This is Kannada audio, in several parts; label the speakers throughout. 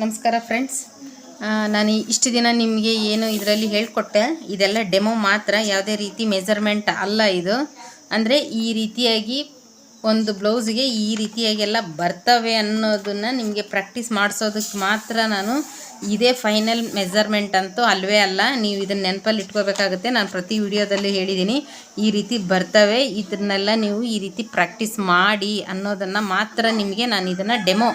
Speaker 1: ನಮಸ್ಕಾರ ಫ್ರೆಂಡ್ಸ್ ನಾನು ಇಷ್ಟು ದಿನ ನಿಮಗೆ ಏನು ಇದರಲ್ಲಿ ಹೇಳ್ಕೊಟ್ಟೆ, ಇದೆಲ್ಲ ಡೆಮೋ ಮಾತ್ರ, ಯಾವುದೇ ರೀತಿ ಮೆಜರ್ಮೆಂಟ್ ಅಲ್ಲ ಇದು. ಅಂದರೆ ಈ ರೀತಿಯಾಗಿ ಒಂದು ಬ್ಲೌಸ್ಗೆ ಈ ರೀತಿಯಾಗೆಲ್ಲ ಬರ್ತವೆ ಅನ್ನೋದನ್ನು ನಿಮಗೆ ಪ್ರಾಕ್ಟೀಸ್ ಮಾಡಿಸೋದಕ್ಕೆ ಮಾತ್ರ ನಾನು ಇದೇ ಫೈನಲ್ ಮೆಜರ್ಮೆಂಟ್ ಅಂತೂ ಅಲ್ವೇ ಅಲ್ಲ, ನೀವು ಇದನ್ನ ನೆನಪಲ್ಲಿ ಇಟ್ಕೋಬೇಕಾಗುತ್ತೆ. ನಾನು ಪ್ರತಿ ವಿಡಿಯೋದಲ್ಲಿ ಹೇಳಿದ್ದೀನಿ, ಈ ರೀತಿ ಬರ್ತವೆ, ಇದನ್ನೆಲ್ಲ ನೀವು ಈ ರೀತಿ ಪ್ರಾಕ್ಟೀಸ್ ಮಾಡಿ ಅನ್ನೋದನ್ನು ಮಾತ್ರ ನಿಮಗೆ ನಾನು ಇದನ್ನು ಡೆಮೋ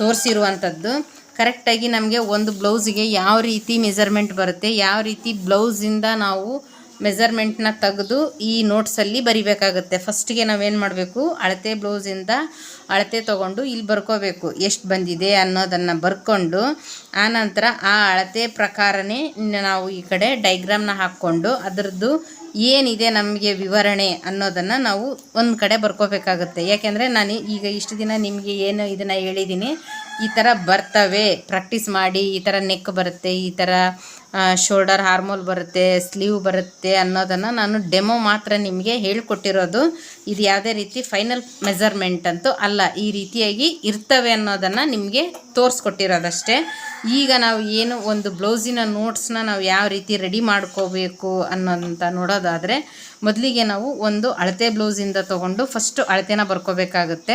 Speaker 1: ತೋರಿಸಿರುವಂಥದ್ದು. ಕರೆಕ್ಟಾಗಿ ನಮಗೆ ಒಂದು ಬ್ಲೌಸಿಗೆ ಯಾವ ರೀತಿ ಮೆಜರ್ಮೆಂಟ್ ಬರುತ್ತೆ, ಯಾವ ರೀತಿ ಬ್ಲೌಸಿಂದ ನಾವು ಮೆಜರ್ಮೆಂಟ್ನ ತೆಗೆದು ಈ ನೋಟ್ಸಲ್ಲಿ ಬರಿಬೇಕಾಗುತ್ತೆ. ಫಸ್ಟಿಗೆ ನಾವೇನು ಮಾಡಬೇಕು, ಅಳತೆ ಬ್ಲೌಸಿಂದ ಅಳತೆ ತೊಗೊಂಡು ಇಲ್ಲಿ ಬರ್ಕೋಬೇಕು. ಎಷ್ಟು ಬಂದಿದೆ ಅನ್ನೋದನ್ನು ಬರ್ಕೊಂಡು ಆನಂತರ ಆ ಅಳತೆ ಪ್ರಕಾರನೇ ನಾವು ಈ ಕಡೆ ಡೈಗ್ರಾಮ್ನ ಹಾಕ್ಕೊಂಡು, ಅದರದ್ದು ಏನಿದೆ ನಮಗೆ ವಿವರಣೆ ಅನ್ನೋದನ್ನು ನಾವು ಒಂದು ಕಡೆ ಬರ್ಕೋಬೇಕಾಗುತ್ತೆ. ಯಾಕೆಂದರೆ ನಾನು ಈಗ ಇಷ್ಟು ದಿನ ನಿಮಗೆ ಏನು ಇದನ್ನು ಹೇಳಿದ್ದೀನಿ ಈ ಥರ ಬರ್ತವೆ. ಪ್ರಾಕ್ಟೀಸ್ ಮಾಡಿ, ಈ ಥರ ನೆಕ್ ಬರುತ್ತೆ, ಈ ಥರ ಶೋಲ್ಡರ್ ಹಾರ್ಮೋಲ್ ಬರುತ್ತೆ ಸ್ಲೀವ್ ಬರುತ್ತೆ ಅನ್ನೋದನ್ನು ನಾನು ಡೆಮೋ ಮಾತ್ರ ನಿಮಗೆ ಹೇಳಿಕೊಟ್ಟಿರೋದು. ಇದು ಯಾವುದೇ ರೀತಿ ಫೈನಲ್ ಮೆಜರ್ಮೆಂಟ್ ಅಂತೂ ಅಲ್ಲ, ಈ ರೀತಿಯಾಗಿ ಇರ್ತವೆ ಅನ್ನೋದನ್ನು ನಿಮಗೆ ತೋರಿಸ್ಕೊಟ್ಟಿರೋದಷ್ಟೇ. ಈಗ ನಾವು ಏನು ಒಂದು ಬ್ಲೌಸಿನ ನೋಟ್ಸ್ನ ನಾವು ಯಾವ ರೀತಿ ರೆಡಿ ಮಾಡ್ಕೋಬೇಕು ಅನ್ನೋದಂತ ನೋಡೋದಾದರೆ ಮೊದಲಿಗೆ ನಾವು ಒಂದು ಅಳತೆ ಬ್ಲೌಸಿಂದ ತೊಗೊಂಡು ಫಸ್ಟು ಅಳತೆನ ಬರ್ಕೋಬೇಕಾಗುತ್ತೆ.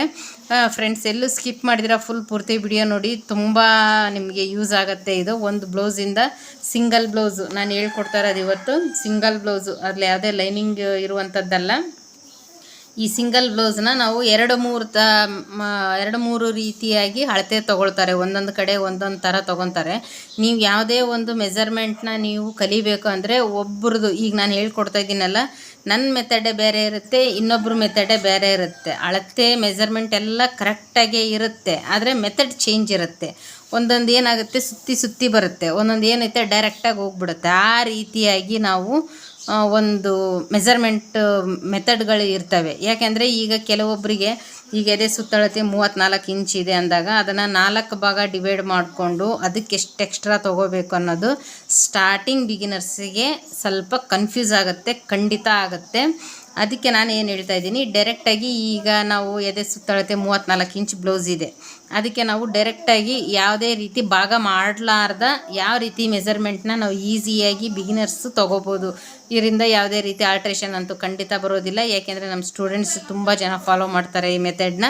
Speaker 1: ಫ್ರೆಂಡ್ಸ್ ಎಲ್ಲೂ ಸ್ಕಿಪ್ ಮಾಡಿದಿರ ಫುಲ್ ಪೂರ್ತಿ ವಿಡಿಯೋ ನೋಡಿ, ತುಂಬ ನಿಮಗೆ ಯೂಸ್ ಆಗುತ್ತೆ ಇದು. ಒಂದು ಬ್ಲೌಸಿಂದ ಸಿಂಗಲ್ ಬ್ಲೌಸು ನಾನು ಹೇಳ್ಕೊಡ್ತಾ ಇರೋದು ಇವತ್ತು ಸಿಂಗಲ್ ಬ್ಲೌಸು ಅದರಲ್ಲಿ ಯಾವುದೇ ಲೈನಿಂಗ್ ಇರುವಂಥದ್ದಲ್ಲ ಈ ಸಿಂಗಲ್ ಬ್ಲೌಸ್ನ ನಾವು ಎರಡು ಮೂರು ತ ಎರಡು ಮೂರು ರೀತಿಯಾಗಿ ಅಳತೆ ತೊಗೊಳ್ತಾರೆ. ಒಂದೊಂದು ಕಡೆ ಒಂದೊಂದು ಥರ ತೊಗೊತಾರೆ ನೀವು ಯಾವುದೇ ಒಂದು ಮೆಜರ್ಮೆಂಟ್ನ ನೀವು ಕಲಿಬೇಕು ಅಂದರೆ ಒಬ್ರದ್ದು ಈಗ ನಾನು ಹೇಳ್ಕೊಡ್ತಾ ಇದ್ದೀನಲ್ಲ ನನ್ನ ಮೆಥಡೇ ಬೇರೆ ಇರುತ್ತೆ ಇನ್ನೊಬ್ಬರ ಮೆಥಡೇ ಬೇರೆ ಇರುತ್ತೆ. ಅಳತೆ ಮೆಜರ್ಮೆಂಟ್ ಎಲ್ಲ ಕರೆಕ್ಟಾಗೇ ಇರುತ್ತೆ. ಆದರೆ ಮೆಥಡ್ ಚೇಂಜ್ ಇರುತ್ತೆ. ಒಂದೊಂದು ಏನಾಗುತ್ತೆ ಸುತ್ತಿ ಸುತ್ತಿ ಬರುತ್ತೆ. ಒಂದೊಂದು ಏನೈತೆ ಡೈರೆಕ್ಟಾಗಿ ಹೋಗ್ಬಿಡುತ್ತೆ. ಆ ರೀತಿಯಾಗಿ ನಾವು ಒಂದು ಮೆಜರ್ಮೆಂಟ್ ಮೆಥಡ್ಗಳು ಇರ್ತವೆ. ಯಾಕೆಂದರೆ ಈಗ ಕೆಲವೊಬ್ಬರಿಗೆ ಈಗ ಎದೆ ಸುತ್ತಳತೆ ಮೂವತ್ತ್ನಾಲ್ಕು ಇಂಚ್ ಇದೆ ಅಂದಾಗ ಅದನ್ನು ನಾಲ್ಕು ಭಾಗ ಡಿವೈಡ್ ಮಾಡಿಕೊಂಡು ಅದಕ್ಕೆ ಎಷ್ಟು ಎಕ್ಸ್ಟ್ರಾ ತೊಗೋಬೇಕು ಅನ್ನೋದು ಸ್ಟಾರ್ಟಿಂಗ್ ಬಿಗಿನರ್ಸಿಗೆ ಸ್ವಲ್ಪ ಕನ್ಫ್ಯೂಸ್ ಆಗುತ್ತೆ, ಖಂಡಿತ ಆಗುತ್ತೆ. ಅದಕ್ಕೆ ನಾನು ಏನು ಹೇಳ್ತಾ ಇದ್ದೀನಿ ಡೈರೆಕ್ಟಾಗಿ ಈಗ ನಾವು ಎದೆ ಸುತ್ತಳತೆ ಮೂವತ್ತ್ನಾಲ್ಕು ಇಂಚ್ ಬ್ಲೌಸ್ ಇದೆ. ಅದಕ್ಕೆ ನಾವು ಡೈರೆಕ್ಟಾಗಿ ಯಾವುದೇ ರೀತಿ ಭಾಗ ಮಾಡಲಾರ್ದ ಯಾವ ರೀತಿ ಮೆಜರ್ಮೆಂಟ್ನ ನಾವು ಈಸಿಯಾಗಿ ಬಿಗಿನರ್ಸ್ ತೊಗೋಬೋದು. ಇದರಿಂದ ಯಾವುದೇ ರೀತಿ ಆಲ್ಟ್ರೇಷನ್ ಅಂತೂ ಖಂಡಿತ ಬರೋದಿಲ್ಲ. ಯಾಕೆಂದರೆ ನಮ್ಮ ಸ್ಟೂಡೆಂಟ್ಸ್ ತುಂಬ ಜನ ಫಾಲೋ ಮಾಡ್ತಾರೆ ಈ ಮೆಥಡ್ನ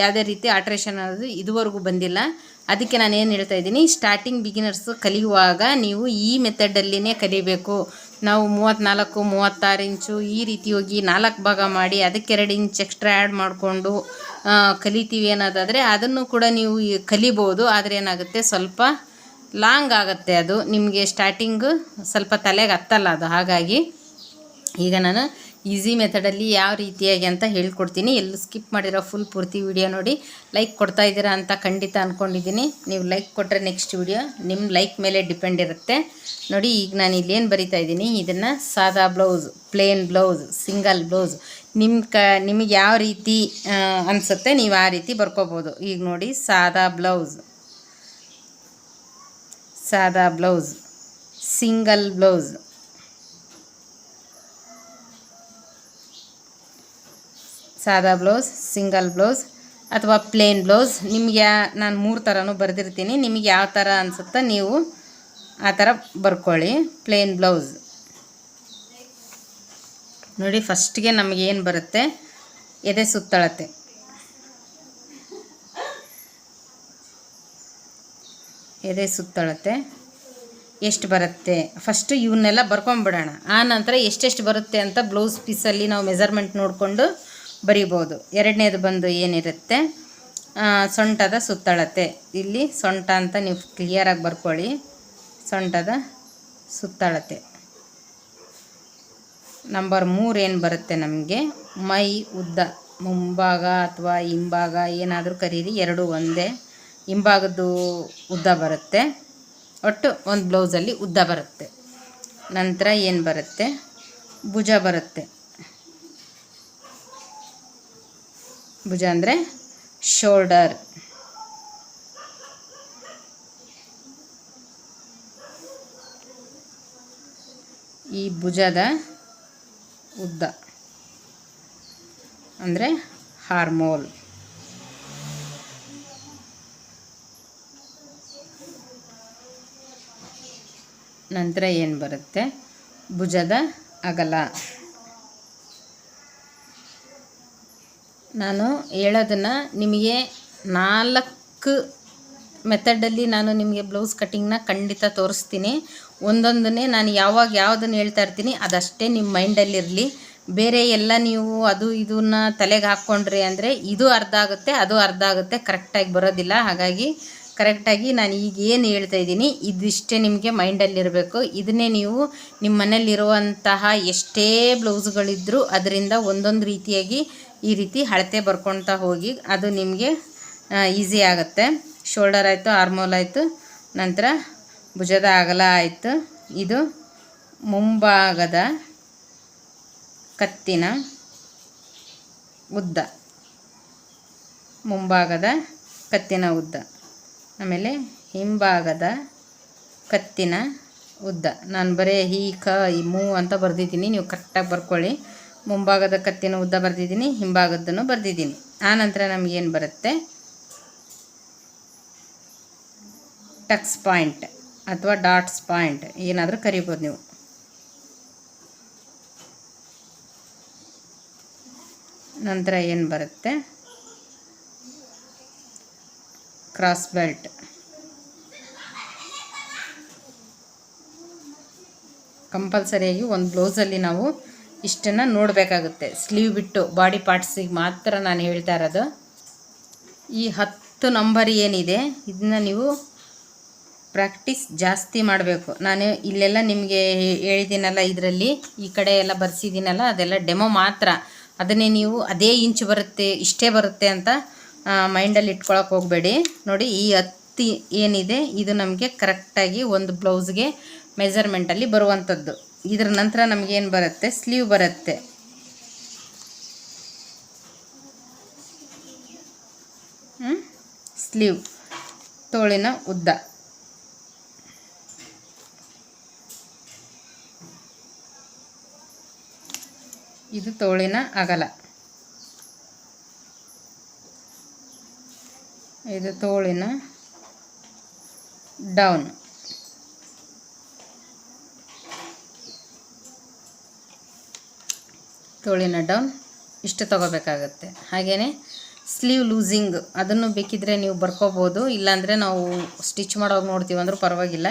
Speaker 1: ಯಾವುದೇ ರೀತಿ ಆಲ್ಟ್ರೇಷನ್ ಅನ್ನೋದು ಇದುವರೆಗೂ ಬಂದಿಲ್ಲ. ಅದಕ್ಕೆ ನಾನು ಏನು ಹೇಳ್ತಾ ಇದ್ದೀನಿ ಸ್ಟಾರ್ಟಿಂಗ್ ಬಿಗಿನರ್ಸ್ ಕಲಿಯುವಾಗ ನೀವು ಈ ಮೆಥಡಲ್ಲಿನೇ ಕಲಿಬೇಕು. ನಾವು ಮೂವತ್ತ್ನಾಲ್ಕು ಮೂವತ್ತಾರು ಇಂಚು ಈ ರೀತಿ ಹೋಗಿ ನಾಲ್ಕು ಭಾಗ ಮಾಡಿ ಅದಕ್ಕೆ ಎರಡು ಇಂಚ್ ಎಕ್ಸ್ಟ್ರಾ ಆ್ಯಡ್ ಮಾಡಿಕೊಂಡು ಕಲಿತೀವಿ ಅನ್ನೋದಾದರೆ ಅದನ್ನು ಕೂಡ ನೀವು ಕಲಿಬೋದು. ಆದರೆ ಏನಾಗುತ್ತೆ, ಸ್ವಲ್ಪ ಲಾಂಗ್ ಆಗುತ್ತೆ ಅದು. ನಿಮಗೆ ಸ್ಟಾರ್ಟಿಂಗು ಸ್ವಲ್ಪ ತಲೆಗೆ ಹತ್ತಲ್ಲ ಅದು. ಹಾಗಾಗಿ ಈಗ ನಾನು ಈಸಿ ಮೆಥಡಲ್ಲಿ ಯಾವ ರೀತಿಯಾಗಿ ಅಂತ ಹೇಳ್ಕೊಡ್ತೀನಿ. ಎಲ್ಲೂ ಸ್ಕಿಪ್ ಮಾಡಿರೋ ಫುಲ್ ಪೂರ್ತಿ ವಿಡಿಯೋ ನೋಡಿ. ಲೈಕ್ ಕೊಡ್ತಾ ಇದ್ದೀರಾ ಅಂತ ಖಂಡಿತ ಅಂದ್ಕೊಂಡಿದ್ದೀನಿ ನೀವು ಲೈಕ್ ಕೊಟ್ಟರೆ ನೆಕ್ಸ್ಟ್ ವಿಡಿಯೋ ನಿಮ್ಮ ಲೈಕ್ ಮೇಲೆ ಡಿಪೆಂಡ್ ಇರುತ್ತೆ. ನೋಡಿ, ಈಗ ನಾನು ಇಲ್ಲೇನು ಬರಿತಾ ಇದ್ದೀನಿ? ಇದನ್ನು ಸಾದಾ blouse plain blouse single blouse ನಿಮ್ಮ ಕ, ನಿಮಗೆ ಯಾವ ರೀತಿ ಅನಿಸುತ್ತೆ, ನೀವು ಆ ರೀತಿ ಬರ್ಕೋಬೋದು. ಈಗ ನೋಡಿ, ಸಾದಾ ಬ್ಲೌಸ್ ಸಾದಾ ಬ್ಲೌಸ್, ಸಿಂಗಲ್ ಬ್ಲೌಸ್. ಸಾದಾ ಬ್ಲೌಸ್, ಸಿಂಗಲ್ ಬ್ಲೌಸ್ ಅಥವಾ ಪ್ಲೇನ್ ಬ್ಲೌಸ್. ನಿಮಗೆ ನಾನು ಮೂರು ಥರನೂ ಬರೆದಿರ್ತೀನಿ. ನಿಮಗೆ ಯಾವ ಥರ ಅನಿಸುತ್ತೋ ನೀವು ಆ ಥರ ಬರ್ಕೊಳ್ಳಿ. Plain blouse. ನೋಡಿ ಫಸ್ಟ್ಗೆ ನಮಗೆ ಏನು ಬರುತ್ತೆ? ಎದೆ ಸುತ್ತಳತೆ. ಎದೆ ಸುತ್ತಳತೆ ಎಷ್ಟು ಬರುತ್ತೆ? ಫಸ್ಟು ಇವನ್ನೆಲ್ಲ ಬರ್ಕೊಂಬಿಡೋಣ. ಆ ನಂತರ ಎಷ್ಟೆಷ್ಟು ಬರುತ್ತೆ ಅಂತ ಬ್ಲೌಸ್ ಪೀಸಲ್ಲಿ ನಾವು ಮೆಜರ್ಮೆಂಟ್ ನೋಡಿಕೊಂಡು ಬರಿಬೋದು. ಎರಡನೇದು ಬಂದು ಏನಿರುತ್ತೆ? ಸೊಂಟದ ಸುತ್ತಳತೆ. ಇಲ್ಲಿ ಸೊಂಟ ಅಂತ ನೀವು ಕ್ಲಿಯರಾಗಿ ಬರ್ಕೊಳ್ಳಿ. ಸೊಂಟದ ಸುತ್ತಳತೆ. ನಂಬರ್ ಮೂರು ಏನು ಬರುತ್ತೆ ನಮಗೆ? ಮೈ ಉದ್ದ. ಮುಂಭಾಗ ಅಥವಾ ಹಿಂಭಾಗ ಏನಾದರೂ ಕರೀರಿ. ಎರಡು ಒಂದೇ. ಹಿಂಭಾಗದ್ದು ಉದ್ದ ಬರುತ್ತೆ. ಒಟ್ಟು ಒಂದು ಬ್ಲೌಸಲ್ಲಿ ಉದ್ದ ಬರುತ್ತೆ. ನಂತರ ಏನು ಬರುತ್ತೆ? ಭುಜ ಬರುತ್ತೆ. ಭುಜ ಅಂದರೆ ಶೋಲ್ಡರ್ ಈ ಭುಜದ ಉದ್ದ ಅಂದರೆ ಹಾರ್ಮೋಲ್ ನಂತರ ಏನು ಬರುತ್ತೆ? ಭುಜದ ಅಗಲ. ನಾನು ಹೇಳೋದನ್ನು ನಿಮಗೆ ನಾಲ್ಕು ಮೆಥಡಲ್ಲಿ ನಾನು ನಿಮಗೆ ಬ್ಲೌಸ್ ಕಟ್ಟಿಂಗ್ನ ಖಂಡಿತ ತೋರಿಸ್ತೀನಿ. ಒಂದೊಂದನ್ನೇ ನಾನು ಯಾವಾಗ ಯಾವುದನ್ನು ಹೇಳ್ತಾ ಇರ್ತೀನಿ ಅದಷ್ಟೇ ನಿಮ್ಮ ಮೈಂಡಲ್ಲಿರಲಿ ಬೇರೆ ಎಲ್ಲ ನೀವು ಅದು ಇದನ್ನ ತಲೆಗೆ ಹಾಕ್ಕೊಂಡ್ರಿ ಅಂದರೆ ಇದು ಅರ್ಧ ಆಗುತ್ತೆ, ಅದು ಅರ್ಧ ಆಗುತ್ತೆ ಕರೆಕ್ಟಾಗಿ ಬರೋದಿಲ್ಲ. ಹಾಗಾಗಿ ಕರೆಕ್ಟಾಗಿ ನಾನು ಈಗ ಏನು ಹೇಳ್ತಾ ಇದ್ದೀನಿ, ಇದಿಷ್ಟೇ ನಿಮಗೆ ಮೈಂಡಲ್ಲಿರಬೇಕು. ಇದನ್ನೇ ನೀವು ನಿಮ್ಮ ಮನೇಲಿರುವಂತಹ ಎಷ್ಟೇ ಬ್ಲೌಸ್ಗಳಿದ್ದರೂ ಅದರಿಂದ ಒಂದೊಂದು ರೀತಿಯಾಗಿ ಈ ರೀತಿ ಅಳತೆ ಬರ್ಕೊತಾ ಹೋಗಿ ಅದು ನಿಮಗೆ ಈಸಿ ಆಗುತ್ತೆ. ಶೋಲ್ಡರ್ ಆಯಿತು ಆರ್ಮೋಲ್ ಆಯಿತು, ನಂತರ ಭುಜದ ಅಗಲ ಆಯಿತು. ಇದು ಮುಂಭಾಗದ ಕತ್ತಿನ ಉದ್ದ. ಮುಂಭಾಗದ ಕತ್ತಿನ ಉದ್ದ. ಆಮೇಲೆ ಹಿಂಭಾಗದ ಕತ್ತಿನ ಉದ್ದ. ನಾನು ಬರೀ ಹೀ, ಕ ಈ ಮೂ ಅಂತ ಬರೆದಿದ್ದೀನಿ. ನೀವು ಕರೆಕ್ಟಾಗಿ ಬರ್ಕೊಳ್ಳಿ. ಮುಂಭಾಗದ ಕತ್ತಿನ ಉದ್ದ ಬರೆದಿದ್ದೀನಿ, ಹಿಂಭಾಗದ್ದನ್ನು ಬರೆದಿದ್ದೀನಿ. ಆನಂತರ ನಮಗೇನು ಬರುತ್ತೆ? ಟಕ್ಸ್ ಪಾಯಿಂಟ್ ಅಥವಾ ಡಾಟ್ಸ್ ಪಾಯಿಂಟ್ ಏನಾದರೂ ಕರಿಬೋದು ನೀವು. ನಂತರ ಏನು ಬರುತ್ತೆ? ಕ್ರಾಸ್ ಬೆಲ್ಟ್ ಕಂಪಲ್ಸರಿಯಾಗಿ ಒಂದು ಬ್ಲೌಸಲ್ಲಿ ನಾವು ಇಷ್ಟನ್ನು ನೋಡಬೇಕಾಗುತ್ತೆ. ಸ್ಲೀವ್ ಬಿಟ್ಟು ಬಾಡಿ ಪಾರ್ಟ್ಸಿಗೆ ಮಾತ್ರ ನಾನು ಹೇಳ್ತಾ ಇರೋದು. ಈ ಹತ್ತು ನಂಬರ್ ಏನಿದೆ, ಇದನ್ನ ನೀವು ಪ್ರಾಕ್ಟೀಸ್ ಜಾಸ್ತಿ ಮಾಡಬೇಕು. ನಾನು ಇಲ್ಲೆಲ್ಲ ನಿಮಗೆ ಹೇಳಿದ್ದೀನಲ್ಲ ಇದರಲ್ಲಿ, ಈ ಕಡೆ ಎಲ್ಲ ಬರ್ಸಿದ್ದೀನಲ್ಲ ಅದೆಲ್ಲ ಡೆಮೋ ಮಾತ್ರ. ಅದನ್ನೇ ನೀವು ಅದೇ ಇಂಚ್ ಬರುತ್ತೆ, ಇಷ್ಟೇ ಬರುತ್ತೆ ಅಂತ ಮೈಂಡಲ್ಲಿ ಇಟ್ಕೊಳಕ್ಕೆ ಹೋಗಬೇಡಿ. ನೋಡಿ, ಈ ಹತ್ತಿ ಏನಿದೆ, ಇದು ನಮಗೆ ಕರೆಕ್ಟಾಗಿ ಒಂದು ಬ್ಲೌಸ್ಗೆ ಮೆಜರ್ಮೆಂಟಲ್ಲಿ ಬರುವಂಥದ್ದು ಇದರ ನಂತರ ನಮಗೇನು ಬರುತ್ತೆ? ಸ್ಲೀವ್ ಬರುತ್ತೆ. ಸ್ಲೀವ್ ತೋಳಿನ ಉದ್ದ. ಇದು ತೋಳಿನ ಅಗಲ. ಇದು ತೋಳಿನ ಡೌನ್ ತೋಳಿನ ಡೌನ್ ಇಷ್ಟು ತಗೋಬೇಕಾಗತ್ತೆ. ಹಾಗೆಯೇ ಸ್ಲೀವ್ ಲೂಸಿಂಗ್ ಅದನ್ನು ಬೇಕಿದ್ರೆ ನೀವು ಬರ್ಕೋಬೋದು. ಇಲ್ಲಾಂದರೆ ನಾವು ಸ್ಟಿಚ್ ಮಾಡೋವಾಗ ನೋಡ್ತೀವಿ ಅಂದರೂ ಪರವಾಗಿಲ್ಲ.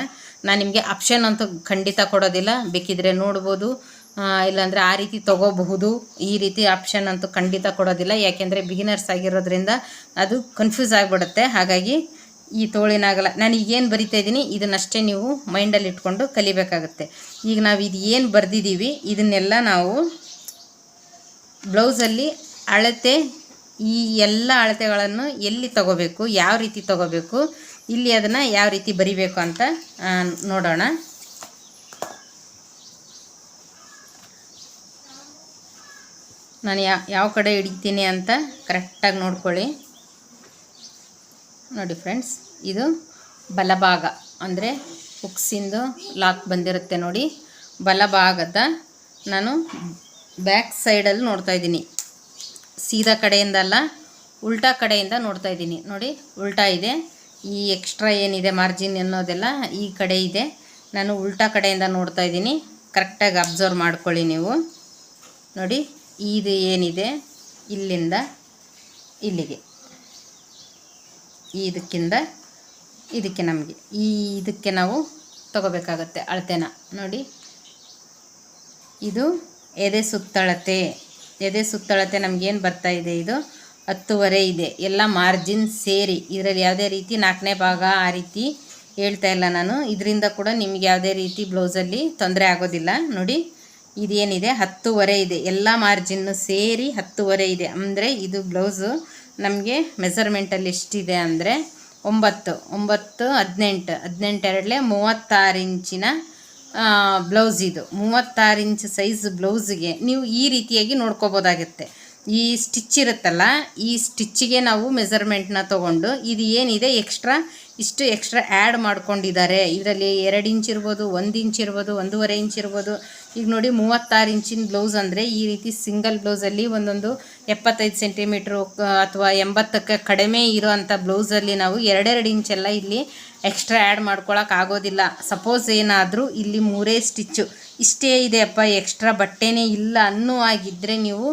Speaker 1: ನಾನು ನಿಮಗೆ ಆಪ್ಷನ್ ಅಂತೂ ಖಂಡಿತ ಕೊಡೋದಿಲ್ಲ. ಬೇಕಿದ್ದರೆ ನೋಡ್ಬೋದು. ಇಲ್ಲಾಂದರೆ ಆ ರೀತಿ ತಗೋಬಹುದು. ಈ ರೀತಿ ಆಪ್ಷನ್ ಅಂತೂ ಖಂಡಿತ ಕೊಡೋದಿಲ್ಲ. ಯಾಕೆಂದರೆ ಬಿಗಿನರ್ಸ್ ಆಗಿರೋದ್ರಿಂದ ಅದು ಕನ್ಫ್ಯೂಸ್ ಆಗಿಬಿಡುತ್ತೆ. ಹಾಗಾಗಿ ಈ ತೋಳಿನಾಗಲ್ಲ. ನಾನು ಈಗೇನು ಬರಿತಾ ಇದ್ದೀನಿ, ಇದನ್ನಷ್ಟೇ ನೀವು ಮೈಂಡಲ್ಲಿ ಇಟ್ಕೊಂಡು ಕಲಿಬೇಕಾಗುತ್ತೆ. ಈಗ ನಾವು ಇದು ಏನು ಬರೆದಿದ್ದೀವಿ, ಇದನ್ನೆಲ್ಲ ನಾವು ಬ್ಲೌಸಲ್ಲಿ ಅಳತೆ, ಈ ಎಲ್ಲ ಅಳತೆಗಳನ್ನು ಎಲ್ಲಿ ತಗೋಬೇಕು, ಯಾವ ರೀತಿ ತಗೋಬೇಕು, ಇಲ್ಲಿ ಅದನ್ನು ಯಾವ ರೀತಿ ಬರಿಬೇಕು ಅಂತ ನೋಡೋಣ. ನಾನು ಯಾವ ಕಡೆ ಹಿಡಿತೀನಿ ಅಂತ ಕರೆಕ್ಟಾಗಿ ನೋಡ್ಕೊಳ್ಳಿ. ನೋಡಿ ಫ್ರೆಂಡ್ಸ್ ಇದು ಬಲಭಾಗ, ಅಂದರೆ ಹುಕ್ಸಿಂದು ಲಾಕ್ ಬಂದಿರುತ್ತೆ ನೋಡಿ. ಬಲಭಾಗದ ನಾನು ಬ್ಯಾಕ್ ಸೈಡಲ್ಲಿ ನೋಡ್ತಾ ಇದ್ದೀನಿ. ಸೀದಾ ಕಡೆಯಿಂದ ಅಲ್ಲ, ಉಲ್ಟಾ ಕಡೆಯಿಂದ ನೋಡ್ತಾ ಇದ್ದೀನಿ. ನೋಡಿ, ಉಲ್ಟಾ ಇದೆ. ಈ ಎಕ್ಸ್ಟ್ರಾ ಏನಿದೆ ಮಾರ್ಜಿನ್ ಅನ್ನೋದೆಲ್ಲ ಈ ಕಡೆ ಇದೆ. ನಾನು ಉಲ್ಟಾ ಕಡೆಯಿಂದ ನೋಡ್ತಾ ಇದ್ದೀನಿ. ಕರೆಕ್ಟಾಗಿ ಅಬ್ಸರ್ವ್ ಮಾಡ್ಕೊಳ್ಳಿ ನೀವು. ನೋಡಿ ಇದು ಏನಿದೆ? ಇಲ್ಲಿಂದ ಇಲ್ಲಿಗೆ. ಇದಕ್ಕಿಂದ ಇದಕ್ಕೆ ನಮಗೆ. ಈ ಇದಕ್ಕೆ ನಾವು ತಗೋಬೇಕಾಗತ್ತೆ ಅಳತೆನ. ನೋಡಿ. ಇದು ಎದೆ ಸುತ್ತಳತೆ. ಎದೆ ಸುತ್ತಳತೆ ನಮಗೇನು ಬರ್ತಾ ಇದೆ ಇದು? ಹತ್ತುವರೆ ಇದೆ. ಎಲ್ಲ ಮಾರ್ಜಿನ್ ಸೇರಿ. ಇದರಲ್ಲಿ ಯಾವುದೇ ರೀತಿ ನಾಲ್ಕನೇ ಭಾಗ ಆ ರೀತಿ ಹೇಳ್ತಾ ಇಲ್ಲ ನಾನು. ಇದರಿಂದ ಕೂಡ ನಿಮ್ಗೆ ಯಾವುದೇ ರೀತಿ ಬ್ಲೌಸಲ್ಲಿ ತೊಂದರೆ ಆಗೋದಿಲ್ಲ. ನೋಡಿ. ಇದೇನಿದೆ? ಹತ್ತುವರೆ ಇದೆ. ಎಲ್ಲ ಮಾರ್ಜಿನ್ನು ಸೇರಿ ಹತ್ತುವರೆ ಇದೆ. ಅಂದರೆ ಇದು ಬ್ಲೌಸು ನಮಗೆ ಮೆಸರ್ಮೆಂಟಲ್ಲಿ ಎಷ್ಟಿದೆ ಅಂದರೆ ಒಂಬತ್ತು. ಒಂಬತ್ತು, ಹದಿನೆಂಟು. ಹದಿನೆಂಟೆರಡಲೆ ಮೂವತ್ತಾರು ಇಂಚಿನ ಬ್ಲೌಸ್ ಇದು. ಮೂವತ್ತಾರು ಇಂಚ್ ಸೈಜ್ ಬ್ಲೌಸ್ಗೆ ನೀವು ಈ ರೀತಿಯಾಗಿ ನೋಡ್ಕೋಬೋದಾಗುತ್ತೆ. ಈ ಸ್ಟಿಚ್ ಇರುತ್ತಲ್ಲ, ಈ ಸ್ಟಿಚ್ಚಿಗೆ ನಾವು ಮೆಸರ್ಮೆಂಟ್ನ ತೊಗೊಂಡು ಇದು ಏನಿದೆ? ಎಕ್ಸ್ಟ್ರಾ ಇಷ್ಟು ಎಕ್ಸ್ಟ್ರಾ ಆ್ಯಡ್ ಮಾಡ್ಕೊಂಡಿದ್ದಾರೆ. ಇದರಲ್ಲಿ ಎರಡು ಇಂಚ್ ಇರ್ಬೋದು, ಒಂದು ಇಂಚ್ ಇರ್ಬೋದು, ಒಂದೂವರೆ ಇಂಚ್ ಇರ್ಬೋದು. ಈಗ ನೋಡಿ ಮೂವತ್ತಾರು ಇಂಚಿನ ಬ್ಲೌಸ್ ಅಂದರೆ ಈ ರೀತಿ ಸಿಂಗಲ್ ಬ್ಲೌಸಲ್ಲಿ ಒಂದೊಂದು ಎಪ್ಪತ್ತೈದು ಸೆಂಟಿಮೀಟ್ರು ಅಥವಾ ಎಂಬತ್ತಕ್ಕೆ ಕಡಿಮೆ ಇರೋ ಅಂಥ ಬ್ಲೌಸಲ್ಲಿ ನಾವು ಎರಡೆರಡು ಇಂಚೆಲ್ಲ ಇಲ್ಲಿ ಎಕ್ಸ್ಟ್ರಾ ಆ್ಯಡ್ ಮಾಡ್ಕೊಳಕ್ಕೆ ಆಗೋದಿಲ್ಲ. ಸಪೋಸ್ ಏನಾದರೂ ಇಲ್ಲಿ ಮೂರೇ ಸ್ಟಿಚ್ಚು ಇಷ್ಟೇ ಇದೆ ಅಪ್ಪ ಎಕ್ಸ್ಟ್ರಾ ಬಟ್ಟೆನೇ ಇಲ್ಲ ಅನ್ನೋ ಆಗಿದ್ದರೆ ನೀವು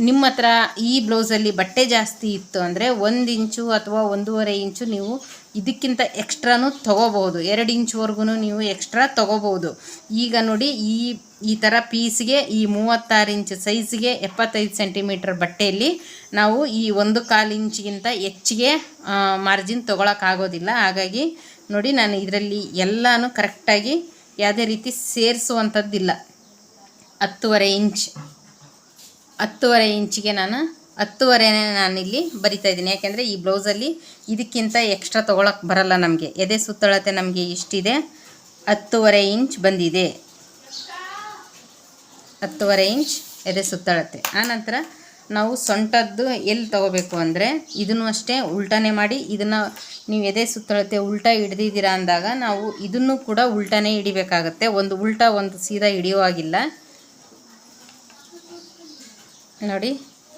Speaker 1: ನಿಮ್ಮ ಹತ್ರ ಈ ಬ್ಲೌಸಲ್ಲಿ ಬಟ್ಟೆ ಜಾಸ್ತಿ ಇತ್ತು ಅಂದರೆ ಒಂದು ಇಂಚು ಅಥವಾ ಒಂದೂವರೆ ಇಂಚು ನೀವು ಇದಕ್ಕಿಂತ ಎಕ್ಸ್ಟ್ರಾನು ತೊಗೋಬೋದು ಎರಡು ಇಂಚ್ವರೆಗೂ ನೀವು ಎಕ್ಸ್ಟ್ರಾ ತೊಗೋಬೋದು ಈಗ ನೋಡಿ ಈ ಈ ಥರ ಪೀಸ್ಗೆ ಈ ಮೂವತ್ತಾರು ಇಂಚ್ ಸೈಜ್ಗೆ ಎಪ್ಪತ್ತೈದು ಸೆಂಟಿಮೀಟ್ರ್ ಬಟ್ಟೆಯಲ್ಲಿ ನಾವು ಈ ಒಂದು ಕಾಲು ಇಂಚಿಗಿಂತ ಹೆಚ್ಚಿಗೆ ಮಾರ್ಜಿನ್ ತೊಗೊಳಕ್ಕಾಗೋದಿಲ್ಲ. ಹಾಗಾಗಿ ನೋಡಿ ನಾನು ಇದರಲ್ಲಿ ಎಲ್ಲನೂ ಕರೆಕ್ಟಾಗಿ ಯಾವುದೇ ರೀತಿ ಸೇರಿಸುವಂಥದ್ದಿಲ್ಲ. ಹತ್ತುವರೆ ಇಂಚ್, ಹತ್ತುವರೆ ಇಂಚಿಗೆ ನಾನು ಹತ್ತುವರೆನೇ ನಾನಿಲ್ಲಿ ಬರಿತಾ ಇದ್ದೀನಿ. ಯಾಕೆಂದರೆ ಈ ಬ್ಲೌಸಲ್ಲಿ ಇದಕ್ಕಿಂತ ಎಕ್ಸ್ಟ್ರಾ ತೊಗೊಳಕ್ಕೆ ಬರಲ್ಲ ನಮಗೆ. ಎದೆ ಸುತ್ತಳತೆ ನಮಗೆ ಇಷ್ಟಿದೆ. ಹತ್ತುವರೆ ಇಂಚ್ ಬಂದಿದೆ. ಹತ್ತುವರೆ ಇಂಚ್ ಎದೆ ಸುತ್ತಳತೆ. ಆನಂತರ ನಾವು ಸೊಂಟದ್ದು ಎಲ್ಲಿ ತೊಗೋಬೇಕು ಅಂದರೆ ಇದನ್ನು ಅಷ್ಟೇ ಉಲ್ಟಾನೆ ಮಾಡಿ ಇದನ್ನು ನೀವು ಎದೆ ಸುತ್ತಳತೆ ಉಲ್ಟಾ ಹಿಡ್ದಿದ್ದೀರಾ ಅಂದಾಗ ನಾವು ಇದನ್ನು ಕೂಡ ಉಲ್ಟಾನೇ ಹಿಡಿಬೇಕಾಗತ್ತೆ. ಒಂದು ಉಲ್ಟಾ, ಒಂದು ಸೀದಾ ಹಿಡಿಯುವಾಗಿಲ್ಲ. ನೋಡಿ.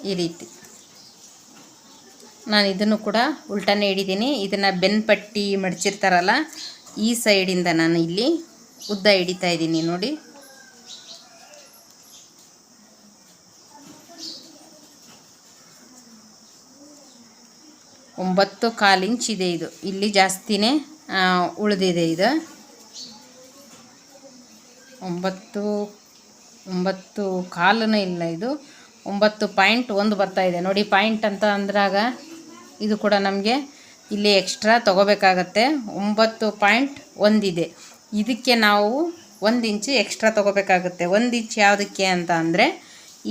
Speaker 1: ಈ ರೀತಿ. ನಾನು ಇದನ್ನು ಕೂಡ ಉಲ್ಟಾನೇ ಹಿಡಿದ್ದೀನಿ ಇದನ್ನು ಬೆನ್ಪಟ್ಟಿ ಮಡಚಿರ್ತಾರಲ್ಲ, ಈ ಸೈಡಿಂದ ನಾನು ಇಲ್ಲಿ ಉದ್ದ ಹಿಡಿತಾ ಇದ್ದೀನಿ ನೋಡಿ. ಒಂಬತ್ತು ಕಾಲು ಇಂಚ್ ಇದೆ ಇದು. ಇಲ್ಲಿ ಜಾಸ್ತಿನೇ ಉಳಿದಿದೆ ಇದು. ಒಂಬತ್ತು ಒಂಬತ್ತು ಕಾಲೂ ಇಲ್ಲ ಇದು. ಒಂಬತ್ತು ಪಾಯಿಂಟ್ ಒಂದು ಬರ್ತಾ ಇದೆ. ನೋಡಿ, ಪಾಯಿಂಟ್ ಅಂತ ಅಂದ್ರಾಗ ಇದು ಕೂಡ ನಮಗೆ ಇಲ್ಲಿ ಎಕ್ಸ್ಟ್ರಾ ತೊಗೋಬೇಕಾಗತ್ತೆ. ಒಂಬತ್ತು ಪಾಯಿಂಟ್ ಒಂದಿದೆ. ಇದಕ್ಕೆ ನಾವು ಒಂದು ಇಂಚು ಎಕ್ಸ್ಟ್ರಾ ತೊಗೋಬೇಕಾಗುತ್ತೆ. ಒಂದು ಇಂಚ್ ಯಾವುದಕ್ಕೆ ಅಂತ ಅಂದರೆ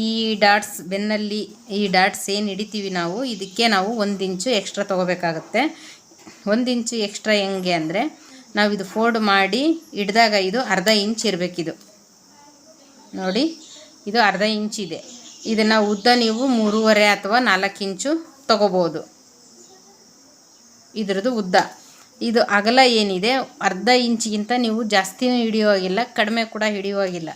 Speaker 1: ಈ ಡಾಟ್ಸ್ ಬೆನ್ನಲ್ಲಿ ಈ ಡಾಟ್ಸ್ ಏನು ಹಿಡಿತೀವಿ ನಾವು, ಇದಕ್ಕೆ ನಾವು ಒಂದು ಇಂಚು ಎಕ್ಸ್ಟ್ರಾ ತೊಗೋಬೇಕಾಗತ್ತೆ. ಒಂದು ಇಂಚು ಎಕ್ಸ್ಟ್ರಾ ಹೆಂಗೆ ಅಂದರೆ ನಾವು ಇದು ಫೋಲ್ಡ್ ಮಾಡಿ ಹಿಡ್ದಾಗ ಇದು ಅರ್ಧ ಇಂಚ್ ಇರಬೇಕಿದು. ನೋಡಿ, ಇದು ಅರ್ಧ ಇಂಚ್ ಇದೆ. ಇದನ್ನು ಉದ್ದ ನೀವು ಮೂರುವರೆ ಅಥವಾ ನಾಲ್ಕು ಇಂಚು ತಗೋಬೋದು. ಇದ್ರದ್ದು ಉದ್ದ. ಇದು ಅಗಲ ಏನಿದೆ, ಅರ್ಧ ಇಂಚಿಗಿಂತ ನೀವು ಜಾಸ್ತಿನೂ ಹಿಡಿಯುವಾಗಿಲ್ಲ ಕಡಿಮೆ ಕೂಡ ಹಿಡಿಯುವಾಗಿಲ್ಲ